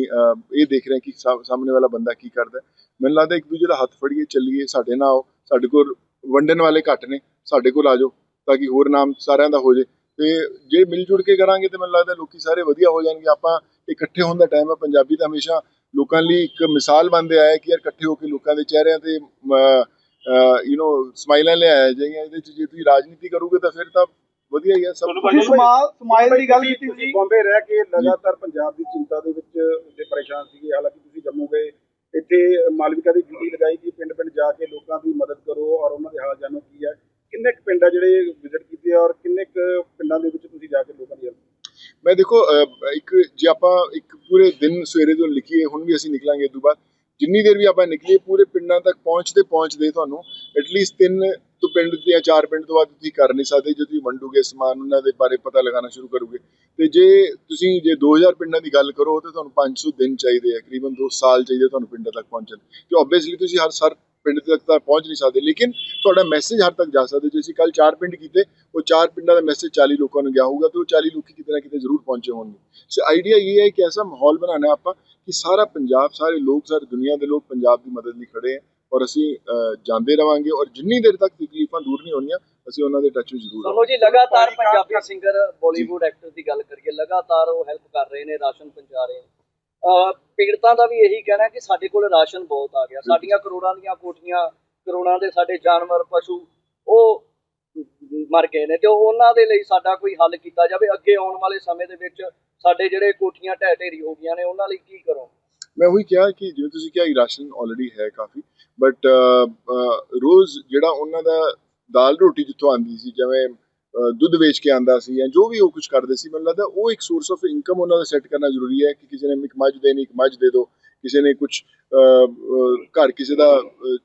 ਇਹ ਦੇਖ ਰਹੇ ਹਾਂ ਕਿ ਸਾ- ਸਾਹਮਣੇ ਵਾਲਾ ਬੰਦਾ ਕੀ ਕਰਦਾ ਮੈਨੂੰ ਲੱਗਦਾ ਇੱਕ ਦੂਜੇ ਦਾ ਹੱਥ ਫੜੀਏ, ਚੱਲੀਏ, ਸਾਡੇ ਨਾਲ ਆਓ, ਸਾਡੇ ਕੋਲ ਵੰਡਣ ਵਾਲੇ ਘੱਟ ਨੇ, ਸਾਡੇ ਕੋਲ ਆ ਜਾਓ, ਤਾਂ ਕਿ ਹੋਰ ਨਾਮ ਸਾਰਿਆਂ ਦਾ ਹੋ ਜੇ। ਤੇ ਜੇ ਮਿਲ ਜੁਲ ਕੇ ਕਰਾਂਗੇ ਤੇ ਮੈਨੂੰ ਲੱਗਦਾ ਲੋਕੀ ਸਾਰੇ ਵਧੀਆ ਹੋ ਜਾਣਗੇ। ਆਪਾਂ ਇਕੱਠੇ ਹੋਣ ਦਾ ਟਾਈਮ ਹੈ, ਪੰਜਾਬੀ ਤਾਂ ਹਮੇਸ਼ਾ ਲੋਕਾਂ ਲਈ ਇੱਕ ਮਿਸਾਲ ਬਣਦੇ ਆਇਆ ਕਿ ਯਾਰ ਇਕੱਠੇ ਹੋ ਕੇ ਲੋਕਾਂ ਦੇ ਚਿਹਰਿਆਂ ਤੇ ਯੂ نو ਸਮਾਈਲਾਂ ਲਿਆਇਆ ਜਾਈਆਂ, ਇਹਦੇ ਚ ਜੇ ਤੁਸੀਂ ਰਾਜਨੀਤੀ ਕਰੋਗੇ ਤਾਂ ਫਿਰ ਤਾਂ ਵਧੀਆ ਹੀ ਹੈ ਸਭ ਤੁਸੀਂ ਸਮਾਲ ਸਮਾਈਲ ਦੀ ਗੱਲ ਕੀਤੀ ਸੀ। ਬੰਬੇ ਰਹਿ ਕੇ ਲਗਾਤਾਰ ਪੰਜਾਬ ਦੀ ਚਿੰਤਾ ਦੇ ਵਿੱਚ ਤੇ ਪਰੇਸ਼ਾਨ ਸੀਗੇ ਹਾਲਾਂਕਿ ਤੁਸੀਂ ਜੰਮੂ ਗਏ ਇੱਥੇ ਮਾਲਵਿਕਾ ਦੀ ਡਿਊਟੀ ਲਗਾਈ ਕਿ ਪਿੰਡ ਪਿੰਡ ਜਾ ਕੇ ਲੋਕਾਂ ਦੀ ਮਦਦ ਕਰੋ ਔਰ ਉਹਨਾਂ ਦੇ ਹਾਲ ਜਾਣੋ ਕੀ ਹੈ ਕਿੰਨੇ ਕੁ ਪਿੰਡ ਆ ਜਿਹੜੇ ਵਿਜ਼ਿਟ ਕੀਤੇ ਆ ਔਰ ਕਿੰਨੇ ਕੁ ਪਿੰਡਾਂ ਦੇ ਵਿੱਚ ਤੁਸੀਂ ਜਾ ਕੇ ਲੋਕਾਂ ਦੀ ਮੈਂ ਦੇਖੋ ਇੱਕ ਜੇ ਆਪਾਂ ਇੱਕ ਪੂਰੇ ਦਿਨ ਸਵੇਰੇ ਤੋਂ ਲਿਖੀਏ ਹੁਣ ਵੀ ਅਸੀਂ ਨਿਕਲਾਂਗੇ ਤੋਂ ਬਾਅਦ ਜਿੰਨੀ ਦੇਰ ਵੀ ਆਪਾਂ ਨਿਕਲੀਏ, ਪੂਰੇ ਪਿੰਡਾਂ ਤੱਕ ਪਹੁੰਚਦੇ ਪਹੁੰਚਦੇ ਤੁਹਾਨੂੰ ਐਟਲੀਸਟ ਤਿੰਨ ਤੋਂ ਪਿੰਡ ਜਾਂ ਚਾਰ ਪਿੰਡ ਤੋਂ ਬਾਅਦ ਤੁਸੀਂ ਕਰ ਨਹੀਂ ਸਕਦੇ, ਜੇ ਤੁਸੀਂ ਵੰਡੋਗੇ ਸਮਾਨ, ਉਹਨਾਂ ਦੇ ਬਾਰੇ ਪਤਾ ਲਗਾਉਣਾ ਸ਼ੁਰੂ ਕਰੋਗੇ। ਤੇ ਜੇ ਤੁਸੀਂ, ਜੇ 2000 ਪਿੰਡਾਂ ਦੀ ਗੱਲ ਕਰੋ ਤੇ ਤੁਹਾਨੂੰ 500 ਦਿਨ ਚਾਹੀਦੇ ਆ ਕਰੀਬਨ 2 ਸਾਲ ਚਾਹੀਦੇ ਤੁਹਾਨੂੰ ਪਿੰਡਾਂ ਤੱਕ ਪਹੁੰਚਣ। ਕਿ ਆਬਵੀਅਸਲੀ ਤੁਸੀਂ ਹਰ ਸਰ ਪਿੰਡ ਤੱਕ ਤਾਂ ਪਹੁੰਚ ਨਹੀਂ ਸਕਦੇ, ਲੇਕਿਨ ਤੁਹਾਡਾ ਮੈਸੇਜ ਹਰ ਤੱਕ ਜਾ ਸਕਦਾ, ਜੇ ਅਸੀਂ ਕੱਲ ਚਾਰ ਪਿੰਡ ਕੀਤੇ, ਉਹ ਚਾਰ ਪਿੰਡਾਂ ਦਾ ਮੈਸੇਜ 40 ਲੋਕਾਂ ਨੂੰ ਗਿਆ ਹੋਊਗਾ, ਤੇ ਉਹ 40 ਲੋਕੀ ਕਿਤੇ ਨਾ ਕਿਤੇ ਜ਼ਰੂਰ ਪਹੁੰਚੇ ਹੋਣਗੇ। ਸੋ ਆਈਡੀਆ ਇਹ ਹੈ ਕਿ ਐਸਾ ਮਾਹੌਲ ਬਣਾਉਣਾ ਆਪਾਂ ਕਿ ਸਾਰਾ ਪੰਜਾਬ ਸਾਰੇ ਲੋਕ ਸਾਰੀ ਦੁਨੀਆ ਦੇ ਲੋਕ ਪੰਜਾਬ ਦੀ ਮਦਦ ਲਈ ਖੜੇ ਹੈ ਔਰ ਅਸੀਂ ਜਾਂਦੇ ਰਵਾਂਗੇ ਔਰ ਜਿੰਨੀ ਦੇਰ ਤੱਕ ਤਕਲੀਫਾਂ ਦੂਰ ਨਹੀਂ ਹੋਣੀਆਂ ਅਸੀਂ ਉਹਨਾਂ ਦੇ ਟੱਚ ਵਿੱਚ ਜ਼ਰੂਰ ਸਮੋ ਜੀ ਲਗਾਤਾਰ ਪੰਜਾਬੀ ਸਿੰਗਰ ਬਾਲੀਵੁੱਡ ਐਕਟਰ ਦੀ ਗੱਲ ਕਰੀਏ ਲਗਾਤਾਰ ਉਹ ਹੈਲਪ ਕਰ ਰਹੇ ਨੇ ਰਾਸ਼ਨ ਪਹੁੰਚਾ ਰਹੇ ਨੇ। ਪੀੜਤਾਂ ਦਾ ਵੀ ਇਹੀ ਕਹਿਣਾ ਕਿ ਸਾਡੇ ਕੋਲ ਰਾਸ਼ਨ ਬਹੁਤ ਆ ਗਿਆ। ਸਾਡੀਆਂ ਕਰੋੜਾਂ ਦੀਆਂ ਕੋਠੀਆਂ ਕਰੋੜਾਂ ਦੇ ਸਾਡੇ ਜਾਨਵਰ ਪਸ਼ੂ ਉਹ ਮਰ ਗਏ ਨੇ ਤੇ ਉਹਨਾਂ ਦੇ ਲਈ ਸਾਡਾ ਕੋਈ ਹੱਲ ਕੀਤਾ ਜਾਵੇ। ਅੱਗੇ ਆਉਣ ਵਾਲੇ ਸਮੇਂ ਦੇ ਵਿੱਚ ਸਾਡੇ ਜਿਹੜੇ ਕੋਠੀਆਂ ਢਹਿ ਢੇਰੀ ਹੋ ਗਈਆਂ ਨੇ, ਉਹਨਾਂ ਲਈ ਕੀ ਕਰੋ ਮੈਂ ਉਹੀ ਕਿਹਾ ਕਿ ਜਿਵੇਂ ਤੁਸੀਂ ਕਿਹਾ, ਰਾਸ਼ਨ ਆਲਰੇਡੀ ਹੈ ਕਾਫੀ ਬਟ ਰੋਜ਼ ਜਿਹੜਾ ਉਹਨਾਂ ਦਾ ਦਾਲ ਰੋਟੀ ਜਿੱਥੋਂ ਆਂਦੀ ਸੀ, ਜਿਵੇਂ ਦੁੱਧ ਵੇਚ ਕੇ ਆਂਦਾ ਸੀ ਜਾਂ ਜੋ ਵੀ ਉਹ ਕੁਝ ਕਰਦੇ ਸੀ, ਮੈਨੂੰ ਲੱਗਦਾ ਉਹ ਇੱਕ ਸੋਰਸ ਆਫ ਇਨਕਮ ਉਹਨਾਂ ਦਾ ਸੈੱਟ ਕਰਨਾ ਜ਼ਰੂਰੀ ਹੈ ਕਿ ਕਿਸੇ ਨੇ ਇੱਕ ਮੱਝ ਦੇਣੀ, ਇੱਕ ਮੱਝ ਦੇ ਦਿਓ। ਕਿਸੇ ਨੇ ਕੁਝ ਘਰ ਕਿਸੇ ਦਾ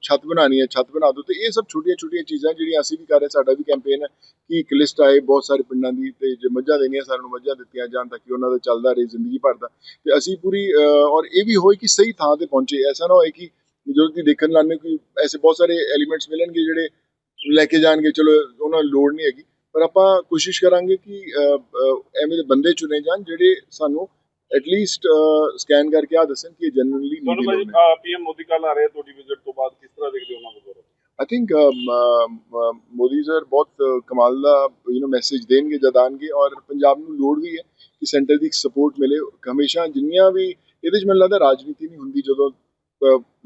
ਛੱਤ ਬਣਾਣੀ ਹੈ, ਛੱਤ ਬਣਾ ਦਿਓ ਤੇ ਇਹ ਸਭ ਛੋਟੀਆਂ ਛੋਟੀਆਂ ਚੀਜ਼ਾਂ ਜਿਹੜੀਆਂ ਅਸੀਂ ਵੀ ਕਰ ਰਹੇ ਸਾਡਾ ਵੀ ਕੈਂਪੇਨ ਹੈ ਕਿ ਇੱਕ ਲਿਸਟ ਆਏ ਬਹੁਤ ਸਾਰੇ ਪਿੰਡਾਂ ਦੀ, ਤੇ ਜੇ ਮੱਝਾਂ ਦੇਣੀਆਂ, ਸਾਰਿਆਂ ਨੂੰ ਮੱਝਾਂ ਦਿੱਤੀਆਂ ਜਾਣ ਤਾਂ ਕਿ ਉਹਨਾਂ ਦਾ ਚੱਲਦਾ ਰਹੇ ਜ਼ਿੰਦਗੀ ਭਰ ਦਾ। ਤੇ ਅਸੀਂ ਪੂਰੀ ਔਰ ਇਹ ਵੀ ਹੋਏ ਕਿ ਸਹੀ ਥਾਂ ਤੇ ਪਹੁੰਚੇ, ਐਸਾ ਨਾ ਹੋਏ ਕਿ ਜਦੋਂ ਤੁਸੀਂ ਦੇਖਣ ਲਾਣੇ ਕੋਈ ਐਸੇ ਬਹੁਤ ਸਾਰੇ ਐਲੀਮੈਂਟਸ ਮਿਲਣਗੇ ਜਿਹੜੇ ਲੈ ਕੇ ਜਾਣਗੇ, ਚਲੋ ਉਹਨਾਂ ਨੂੰ ਲੋੜ ਨਹੀਂ ਹੈਗੀ, ਪਰ ਆਪਾਂ ਕੋਸ਼ਿਸ਼ ਕਰਾਂਗੇ ਕਿ ਐਵੇਂ ਦੇ ਬੰਦੇ ਚੁਣੇ ਜਾਣ ਜਿਹੜੇ ਸਾਨੂੰ ਐਟਲੀਸਟ ਸਕੈਨ ਕਰਕੇ ਆ ਦੱਸਣ ਕਿ ਜਨਰਲੀ ਨੀਡੀ ਭਾਜੀ ਲੋਕ ਨੇ ਪੀਐਮ ਮੋਦੀ ਕੱਲ ਆ ਰਹੇ ਤੁਹਾਡੀ ਵਿਜ਼ਿਟ ਤੋਂ ਬਾਅਦ ਕਿਸ ਤਰ੍ਹਾਂ ਦੇਖਦੇ ਹੋ ਉਹਨਾਂ ਨੂੰ ਆਈ ਥਿੰਕ ਮੋਦੀ ਸਰ ਬਹੁਤ ਅ, ਕਮਾਲ ਦਾ ਯੂ نو ਮੈਸੇਜ ਦੇਣਗੇ ਜਦ ਆਉਣਗੇ ਔਰ ਪੰਜਾਬ ਨੂੰ ਲੋੜ ਵੀ ਹੈ ਕਿ ਸੈਂਟਰ ਦੀ ਸਪੋਰਟ ਮਿਲੇ। ਹਮੇਸ਼ਾ ਜਿੰਨੀਆਂ ਵੀ ਇਹਦੇ 'ਚ ਮੈਨੂੰ ਲੱਗਦਾ ਰਾਜਨੀਤੀ ਨਹੀਂ ਹੁੰਦੀ ਜਦੋਂ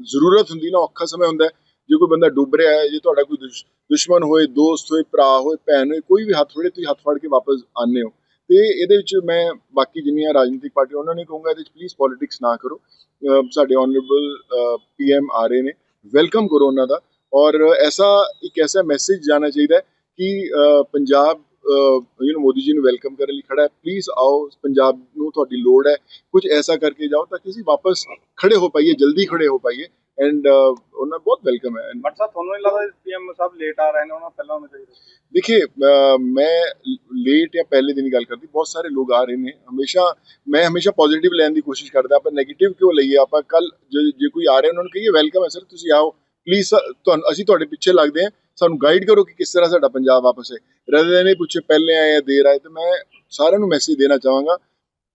ਜ਼ਰੂਰਤ ਹੁੰਦੀ ਨਾ ਔਖਾ ਸਮੇਂ ਹੁੰਦਾ ਹੈ, ਜੇ ਕੋਈ ਬੰਦਾ ਡੁੱਬ ਰਿਹਾ ਹੈ ਜੇ ਤੁਹਾਡਾ ਕੋਈ ਦੁਸ਼- ਦੁਸ਼ਮਣ ਹੋਏ ਦੋਸਤ ਹੋਏ ਭਰਾ ਹੋਏ ਭੈਣ ਹੋਏ ਕੋਈ ਵੀ ਹੱਥ ਫੜੇ ਤੁਸੀਂ ਹੱਥ ਫੜ ਕੇ ਵਾਪਸ ਆਉਂਦੇ ਹੋ। ਤੇ ਇਹਦੇ ਵਿੱਚ ਮੈਂ ਬਾਕੀ ਜਿੰਨੀਆਂ ਰਾਜਨੀਤਿਕ ਪਾਰਟੀਆਂ ਉਹਨਾਂ ਨੇ ਕਹੂੰਗਾ ਇਹਦੇ ਵਿੱਚ ਪਲੀਜ਼ ਪੋਲਿਟਿਕਸ ਨਾ ਕਰੋ। ਅ, ਸਾਡੇ ਆਨਰੇਬਲ ਪੀਐਮ ਆ ਰਹੇ ਨੇ। ਵੈਲਕਮ ਕਰੋ ਉਹਨਾਂ ਦਾ। ਔਰ ਐਸਾ ਇੱਕ ਐਸਾ ਮੈਸੇਜ ਜਾਣਾ ਚਾਹੀਦਾ ਕਿ ਪੰਜਾਬ ਯੂ نو ਮੋਦੀ ਜੀ ਨੂੰ ਵੈਲਕਮ ਕਰਨ ਲਈ ਖੜਾ ਹੈ। ਪਲੀਜ਼ ਆਓ ਪੰਜਾਬ ਨੂੰ ਤੁਹਾਡੀ ਲੋੜ ਹੈ। ਕੁਝ ਐਸਾ ਕਰਕੇ ਜਾਓ ਤਾਂ ਕਿ ਅਸੀਂ ਵਾਪਸ ਖੜੇ ਹੋ ਪਾਈਏ ਜਲਦੀ ਖੜੇ ਹੋ ਪਾਈਏ। ਐਂਡ ਉਹਨਾਂ ਬਹੁਤ ਵੈਲਕਮ ਹੈ। ਬਟ ਸਰ ਤੁਹਾਨੂੰ ਨਹੀਂ ਲੱਗਦਾ ਪੀਐਮ ਸਾਹਿਬ ਲੇਟ ਆ ਰਹੇ ਨੇ? ਉਹਨਾਂ ਪਹਿਲਾਂ ਹੋਣਾ ਚਾਹੀਦਾ ਦੇਖिए ਮੈਂ ਲੇਟ ਜਾਂ ਪਹਿਲੇ ਦਿਨ ਗੱਲ ਕਰਦੀ ਬਹੁਤ ਸਾਰੇ ਲੋਕ ਆ ਰਹੇ ਨੇ। ਹਮੇਸ਼ਾ ਮੈਂ ਹਮੇਸ਼ਾ ਪੋਜ਼ਿਟਿਵ ਲੈਣ ਦੀ ਕੋਸ਼ਿਸ਼ ਕਰਦਾ ਆਪਾਂ ਨੈਗੇਟਿਵ ਕਿਉਂ ਲਈਏ? ਆਪਾਂ ਕੱਲ ਜੇ ਕੋਈ ਆ ਰਿਹਾ ਉਹਨਾਂ ਨੂੰ ਕਹੀਏ ਵੈਲਕਮ ਹੈ ਸਰ ਤੁਸੀਂ ਆਓ। ਪਲੀਜ਼ ਤੁਹਾਨੂੰ ਅਸੀਂ ਤੁਹਾਡੇ ਪਿੱਛੇ ਲੱਗਦੇ ਹਾਂ। ਸਾਨੂੰ ਗਾਈਡ ਕਰੋ ਕਿ ਕਿਸ ਤਰ੍ਹਾਂ ਸਾਡਾ ਪੰਜਾਬ ਵਾਪਸ ਹੈ ਰਦਰ ਦੇਨ ਇਹ ਪੁੱਛੇ ਪਹਿਲੇ ਆਏ ਜਾਂ ਦੇਰ ਆਏ ਤੇ ਮੈਂ ਸਾਰਿਆਂ ਨੂੰ ਮੈਸੇਜ ਦੇਣਾ ਚਾਹਾਂਗਾ।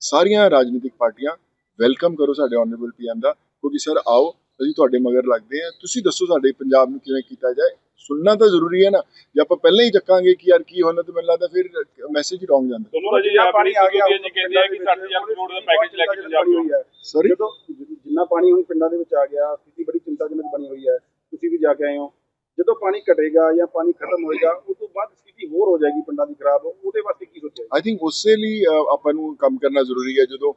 ਸਾਰੀਆਂ ਰਾਜਨੀਤਿਕ ਪਾਰਟੀਆਂ ਵੈਲਕਮ ਕਰੋ ਸਾਡੇ ਆਨਰੇਬਲ ਪੀਐਮ ਦਾ ਕਿਉਂਕਿ ਸਰ ਆਓ ਅਸੀਂ ਤੁਹਾਡੇ ਮਗਰ ਲੱਗਦੇ ਹਾਂ। ਤੁਸੀਂ ਦੱਸੋ ਸਾਡੇ ਪੰਜਾਬ ਨੂੰ ਕਿਵੇਂ ਕੀਤਾ ਜਾਏ। ਸੁਣਨਾ ਤਾਂ ਜ਼ਰੂਰੀ ਹੈ ਨਾ। ਜੇ ਆਪਾਂ ਪਹਿਲਾਂ ਹੀ ਚੱਕਾਂਗੇ ਕਿ ਯਾਰ ਕੀ ਹੋਣਾ ਤੇ ਮੈਨੂੰ ਲੱਗਦਾ ਫਿਰ ਮੈਸੇਜ ਹੀ ਰੋਂਗ ਜਾਂਦਾ। ਤੁਹਾਨੂੰ ਭਾਜੀ ਪਾਣੀ ਆ ਗਿਆ। ਜੀ ਕਹਿੰਦੇ ਆ ਕਿ 60000 ਕਰੋੜ ਦਾ ਪੈਕੇਜ ਲੈ ਕੇ ਪੰਜਾਬ ਨੂੰ। ਆਇਆ ਸੌਰੀ ਜਦੋਂ ਜਿੰਨਾ ਪਾਣੀ ਹੁਣ ਪਿੰਡਾਂ ਦੇ ਵਿੱਚ ਆ ਗਿਆ ਸਥਿਤੀ ਬੜੀ ਚਿੰਤਾਜਨਕ ਬਣੀ ਹੋਈ ਹੈ। ਤੁਸੀਂ ਵੀ ਜਾ ਕੇ ਆਏ ਹੋ। ਜਦੋਂ ਪਾਣੀ ਘਟੇਗਾ ਜਾਂ ਪਾਣੀ ਖਤਮ ਹੋਏਗਾ, ਉਸ ਤੋਂ ਬਾਅਦ ਸਥਿਤੀ ਹੋਰ ਹੋ ਜਾਏਗੀ, ਪਿੰਡਾਂ ਦੀ ਖਰਾਬ, ਉਹਦੇ ਵਾਸਤੇ ਕੀ ਸੋਚਿਆ ਆਈ ਥਿੰਕ ਉਸੇ ਲਈ ਆਪਾਂ ਨੂੰ ਕੰਮ ਕਰਨਾ ਜ਼ਰੂਰੀ ਹੈ, ਜਦੋਂ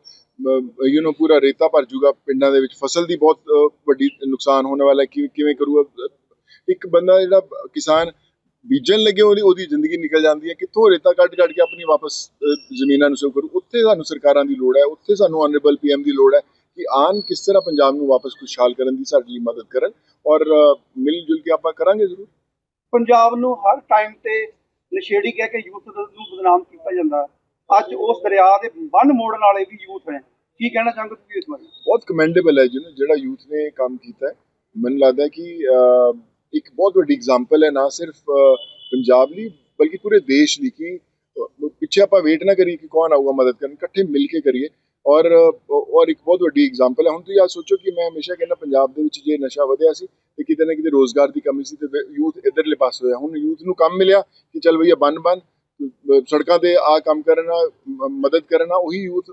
ਯੂ نو ਪੂਰਾ ਰੇਤਾ ਭਰ ਜੂਗਾ ਪਿੰਡਾਂ ਦੇ ਵਿੱਚ, ਫਸਲ ਦੀ ਬਹੁਤ ਵੱਡੀ ਨੁਕਸਾਨ ਹੋਣ ਵਾਲਾ ਹੈ ਕਿਵੇਂ ਕਰੂਗਾ ਇੱਕ ਬੰਦਾ ਜਿਹੜਾ ਕਿਸਾਨ ਬੀਜਣ ਲੱਗੇ ਉਹਦੀ ਉਹਦੀ ਜ਼ਿੰਦਗੀ ਨਿਕਲ ਜਾਂਦੀ ਹੈ, ਕਿੱਥੋਂ ਰੇਤਾ ਕੱਢ ਕੱਢ ਕੇ ਆਪਣੀ ਵਾਪਸ ਜ਼ਮੀਨਾਂ ਨੂੰ ਸੇਵ ਕਰੂ, ਉੱਥੇ ਸਾਨੂੰ ਸਰਕਾਰਾਂ ਦੀ ਲੋੜ ਹੈ, ਉੱਥੇ ਸਾਨੂੰ ਆਨਰੇਬਲ ਪੀਐਮ ਦੀ ਲੋੜ ਹੈ ਕਿ ਆਨ ਕਿਸ ਤਰ੍ਹਾਂ ਪੰਜਾਬ ਨੂੰ ਵਾਪਸ ਖੁਸ਼ਹਾਲ ਕਰਨ ਦੀ ਸਾਡੇ ਲਈ ਮਦਦ ਕਰਨ ਔਰ ਮਿਲ ਜੁਲ ਕੇ ਆਪਾਂ ਕਰਾਂਗੇ ਜ਼ਰੂਰ। ਪੰਜਾਬ ਨੂੰ ਹਰ ਟਾਈਮ ਤੇ ਨਸ਼ੇੜੀ ਕਹਿ ਕੇ ਯੂਥ ਨੂੰ ਬਦਨਾਮ ਕੀਤਾ ਜਾਂਦਾ। ਅੱਜ ਉਸ ਦਰਿਆ ਦੇ ਬੰਨ ਮੋੜਨ ਵਾਲੇ ਵੀ ਯੂਥ ਨੇ। ਕੀ ਕਹਿਣਾ ਚਾਹੋਗੇ ਤੁਸੀਂ ਇਸ ਬਾਰੇ? ਬਹੁਤ ਕਮੈਂਡੇਬਲ ਹੈ ਜਿਹਨੇ ਜਿਹੜਾ ਯੂਥ ਨੇ ਕੰਮ ਕੀਤਾ ਹੈ। ਮੈਨੂੰ ਲੱਗਦਾ ਹੈ ਕਿ ਇੱਕ ਬਹੁਤ ਵੱਡੀ ਐਗਜ਼ਾਮਪਲ ਹੈ ਨਾ ਸਿਰਫ ਪੰਜਾਬ ਲਈ ਬਲਕਿ ਪੂਰੇ ਦੇਸ਼ ਲਈ ਕਿ ਪਿੱਛੇ ਆਪਾਂ ਵੇਟ ਨਾ ਕਰੀਏ ਕਿ ਕੌਣ ਆਊਗਾ ਮਦਦ ਕਰਨ ਇਕੱਠੇ ਮਿਲ ਕੇ ਕਰੀਏ। ਔਰ ਔਰ ਇੱਕ ਬਹੁਤ ਵੱਡੀ ਐਗਜ਼ਾਮਪਲ ਹੈ। ਹੁਣ ਤੁਸੀਂ ਆ ਸੋਚੋ ਕਿ ਮੈਂ ਹਮੇਸ਼ਾ ਕਹਿੰਦਾ ਪੰਜਾਬ ਦੇ ਵਿੱਚ ਜੇ ਨਸ਼ਾ ਵਧਿਆ ਸੀ ਤੇ ਕਿਤੇ ਨਾ ਕਿਤੇ ਰੋਜ਼ਗਾਰ ਦੀ ਕਮੀ ਸੀ ਤੇ ਯੂਥ ਇਧਰਲੇ ਪਾਸ ਹੋਇਆ। ਹੁਣ ਯੂਥ ਨੂੰ ਕੰਮ ਮਿਲਿਆ ਕਿ ਚੱਲ ਭਈਆ ਬੰਨ ਬੰਨ ਸੜਕਾਂ ਤੇ ਆ ਕੰਮ ਕਰਨ ਕਰਨਾ ਮਦਦ ਕਰਨ ਕਰਨਾ ਉਹੀ ਯੂਥ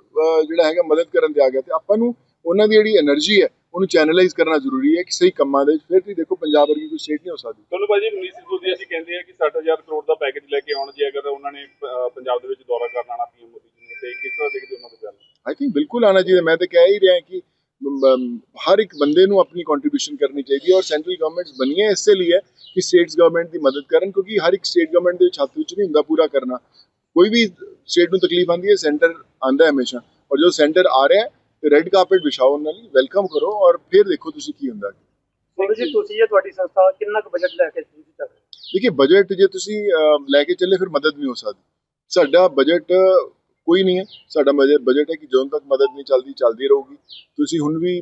ਜਿਹੜਾ ਹੈਗਾ ਮਦਦ ਕਰਨ ਤੇ ਆ ਗਿਆ। ਤੇ ਆਪਾਂ ਨੂੰ ਉਹਨਾਂ ਦੀ ਜਿਹੜੀ એનર્ਜੀ ਹੈ, ਉਹਨੂੰ ਚੈਨਲਾਈਜ਼ ਕਰਨਾ ਜ਼ਰੂਰੀ ਹੈ ਕਿ ਸਹੀ ਕੰਮਾਂ ਦੇ ਵਿੱਚ। ਫਿਰ ਤੁਸੀਂ ਦੇਖੋ ਪੰਜਾਬ ਵਰਗੀ ਕੋਈ ਸਟੇਟ ਨਹੀਂ ਹੋ ਸਕਦੀ। ਚਲੋ ਭਾਜੀ, ਮਨੀਸ਼ ਸਿੱਧੂ ਜੀ, ਅਸੀਂ ਕਹਿੰਦੇ ਆ ਕਿ 60000 ਕਰੋੜ ਦਾ ਪੈਕੇਜ ਲੈ ਕੇ ਆਉਣ। ਜੇ ਅਗਰ ਉਹਨਾਂ ਨੇ ਪੰਜਾਬ ਦੇ ਵਿੱਚ ਦੌਰਾ ਕਰਨ ਆਣਾ ਪੀਐਮ ਮੋਦੀ ਜੀ ਨੇ ਤੇ ਕਿਸ ਤਰ੍ਹਾਂ ਦੇਖਦੇ ਉਹਨਾਂ ਦੇ ਗੱਲ ਆਈ ਥਿੰਕ ਬਿਲਕੁਲ ਆਣਾ ਚਾਹੀਦਾ। ਮੈਂ ਤਾਂ ਕਹਿ ਹੀ ਰਿਹਾ ਕਿ ਹਰ ਇੱਕ ਬੰਦੇ ਨੂੰ ਆਪਣੀ ਕੰਟਰੀਬਿਊਸ਼ਨ ਕਰਨੀ ਚਾਹੀਦੀ ਹੈ ਔਰ ਸੈਂਟਰਲ ਗਵਰਨਮੈਂਟਸ ਬਣੀਆਂ ਇਸੇ ਲਈ ਹੈ ਕਿ ਸਟੇਟਸ ਗਵਰਨਮੈਂਟ ਦੀ ਮਦਦ ਕਰਨ ਕਿਉਂਕਿ ਹਰ ਇੱਕ ਸਟੇਟ ਗਵਰਨਮੈਂਟ ਦੇ ਵਿੱਚ ਹੱਥ ਵਿੱਚ ਨਹੀਂ ਹੁੰਦਾ ਪੂਰਾ ਕਰਨਾ। ਕੋਈ ਵੀ ਸਟੇਟ ਨੂੰ ਤਕਲੀਫ ਆਉਂਦੀ ਹੈ ਸੈਂਟਰ ਆਂਦਾ ਹੈ ਹਮੇਸ਼ਾ। ਔਰ ਜਦੋਂ ਸੈਂਟਰ ਆ ਰਿਹਾ ਤੇ ਰੈੱਡ ਕਾਰਪੇਟ ਵਿਛਾਓ ਉਹਨਾਂ ਲਈ ਵੈਲਕਮ ਕਰੋ ਔਰ ਫਿਰ ਦੇਖੋ ਤੁਸੀਂ ਕੀ ਹੁੰਦਾ ਸਿੰਘ ਜੀ ਤੁਸੀਂ ਇਹ ਤੁਹਾਡੀ ਸੰਸਥਾ ਕਿੰਨਾ ਕੁ ਬਜਟ ਲੈ ਕੇ ਤੁਸੀਂ ਚੱਲ ਰਹੇ? ਦੇਖਿਏ ਬਜਟ ਜੇ ਤੁਸੀਂ ਲੈ ਕੇ ਚੱਲੇ ਫਿਰ ਮਦਦ ਨਹੀਂ ਹੋ ਸਕਦੀ। ਸਾਡਾ ਬਜਟ ਕੋਈ ਨਹੀਂ ਹੈ। ਸਾਡਾ ਬਜਟ ਬਜਟ ਹੈ ਕਿ ਜਦੋਂ ਤੱਕ ਮਦਦ ਨਹੀਂ ਚੱਲਦੀ ਚੱਲਦੀ ਰਹੂਗੀ। ਤੁਸੀਂ ਹੁਣ ਵੀ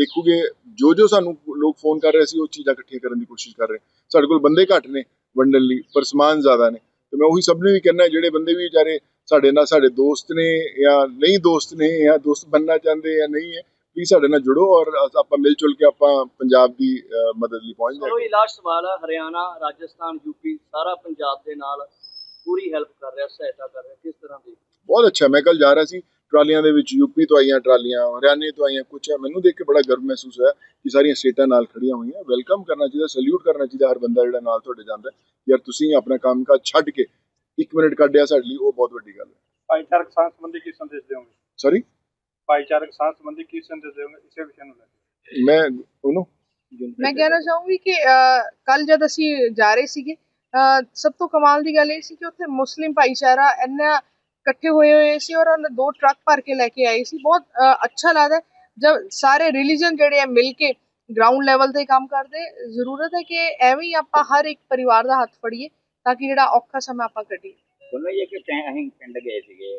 ਦੇਖੋਗੇ, ਜੋ ਜੋ ਸਾਨੂੰ ਲੋਕ ਫੋਨ ਕਰ ਰਹੇ ਸੀ, ਉਹ ਚੀਜ਼ਾਂ ਇਕੱਠੀਆਂ ਕਰਨ ਦੀ ਕੋਸ਼ਿਸ਼ ਕਰ ਰਹੇ। ਸਾਡੇ ਕੋਲ ਬੰਦੇ ਘੱਟ ਨੇ ਵੰਡਣ ਲਈ, ਪਰ ਸਮਾਨ ਜ਼ਿਆਦਾ ਨੇ। ਤੇ ਮੈਂ ਉਹੀ ਸਭ ਨੂੰ ਵੀ ਕਹਿੰਦਾ ਜਿਹੜੇ ਬੰਦੇ ਵੀ ਵਿਚਾਰੇ ਸਾਡੇ ਨਾਲ, ਸਾਡੇ ਦੋਸਤ ਨੇ ਜਾਂ ਨਹੀਂ ਦੋਸਤ ਨੇ ਜਾਂ ਦੋਸਤ ਬੰਨਣਾ ਚਾਹੁੰਦੇ ਜਾਂ ਨਹੀਂ ਹੈ ਪਲੀਜ਼ ਸਾਡੇ ਨਾਲ ਜੁੜੋ ਔਰ ਆਪਾਂ ਮਿਲ ਜੁਲ ਕੇ ਆਪਾਂ ਪੰਜਾਬ ਦੀ ਮਦਦ ਲਈ ਪਹੁੰਚ ਚਲੋ ਜਾਵਾਂਗੇ ਇਹ ਲਾਸਟ ਸਵਾਲ ਹੈ ਹਰਿਆਣਾ, ਰਾਜਸਥਾਨ ਯੂਪੀ ਸਾਰਾ ਪੰਜਾਬ ਦੇ ਨਾਲ ਪੂਰੀ ਹੈਲਪ ਕਰ ਰਿਹਾ, ਸਹਾਇਤਾ ਕਰ ਰਿਹਾ, ਕਿਸ ਤਰ੍ਹਾਂ ਦੀ? ਬਹੁਤ ਅੱਛਾ ਮੈਂ ਕੱਲ ਜਾ ਰਿਹਾ ਸੀ ਟਰਾਲੀਆਂ ਦੇ ਵਿੱਚ ਯੂਪੀ ਤੋਂ ਆਈਆਂ ਟਰਾਲੀਆਂ ਹਰਿਆਣੇ ਤੋਂ ਆਈਆਂ ਕੁਛ। ਹੈ ਮੈਨੂੰ ਦੇਖ ਕੇ ਬੜਾ ਗਰਵ ਮਹਿਸੂਸ ਹੋਇਆ ਕਿ ਸਾਰੀਆਂ ਸਟੇਟਾਂ ਨਾਲ ਖੜੀਆਂ ਹੋਈਆਂ। ਵੈਲਕਮ ਕਰਨਾ ਚਾਹੀਦਾ ਸੈਲੂਟ ਕਰਨਾ ਚਾਹੀਦਾ ਹਰ ਬੰਦਾ ਜਿਹੜਾ ਨਾਲ ਤੁਹਾਡੇ ਜਾਂਦਾ। ਯਾਰ ਤੁਸੀਂ ਆਪਣਾ ਕੰਮ ਕਾਜ ਛੱਡ ਕੇ ਇੱਕ ਮਿੰਟ ਕੱਢਿਆ ਸਾਡੇ ਲਈ ਉਹ ਬਹੁਤ ਵੱਡੀ ਗੱਲ ਹੈ। ਭਾਈਚਾਰਕ ਸਾਂਝ ਸੰਬੰਧੀ ਕੀ ਸੰਦੇਸ਼ ਦਿਓਗੇ ਸੌਰੀ ਭਾਈਚਾਰਕ ਸਾਂਝ ਸੰਬੰਧੀ ਕੀ ਸੰਦੇਸ਼ ਦਿਓਗੇ ਇਸੇ ਵਿਸ਼ੇ ਨੂੰ ਲੈ ਕੇ। ਮੈਂ ਉਹਨੂੰ? ਮੈਂ ਕਹਿਣਾ ਚਾਹੂੰਗੀ ਕਿ ਕੱਲ ਜਦ ਅਸੀਂ ਜਾ ਰਹੇ ਸੀਗੇ ਸਭ ਤੋਂ ਕਮਾਲ ਦੀ ਗੱਲ ਇਹ ਸੀ ਕਿ ਉੱਥੇ ਮੁਸਲਿਮ ਭਾਈਚਾਰਾ ਇੰਨਾ ਇਕੱਠੇ ਹੋਏ ਹੋਏ ਸੀ ਔਰ ਦੋ ਟਰੱਕ ਭਰ ਕੇ ਲੈ ਕੇ ਆਏ ਸੀ। ਬਹੁਤ ਅੱਛਾ ਲੱਗਦਾ ਹੈ। ਜਦ ਸਾਰੇ ਰਿਲੀਜਨ ਜਿਹੜੇ ਆ ਮਿਲ ਕੇ ਗਰਾਊਂਡ ਲੈਵਲ ਤੇ ਕੰਮ ਕਰਦੇ, ਜ਼ਰੂਰਤ ਹੈ ਕਿ ਐਵੇਂ ਹੀ ਆਪਾਂ ਹਰ ਇੱਕ ਪਰਿਵਾਰ ਦਾ ਹੱਥ ਫੜੀਏ ਤਾਂ ਕਿ ਜਿਹੜਾ ਔਖਾ ਸਮਾਂ ਆਪਾਂ ਕੱਢੀਏ। ਦੋਨੋਂ ਹੀ ਇੱਕ ਅਸੀਂ ਪਿੰਡ ਗਏ ਸੀਗੇ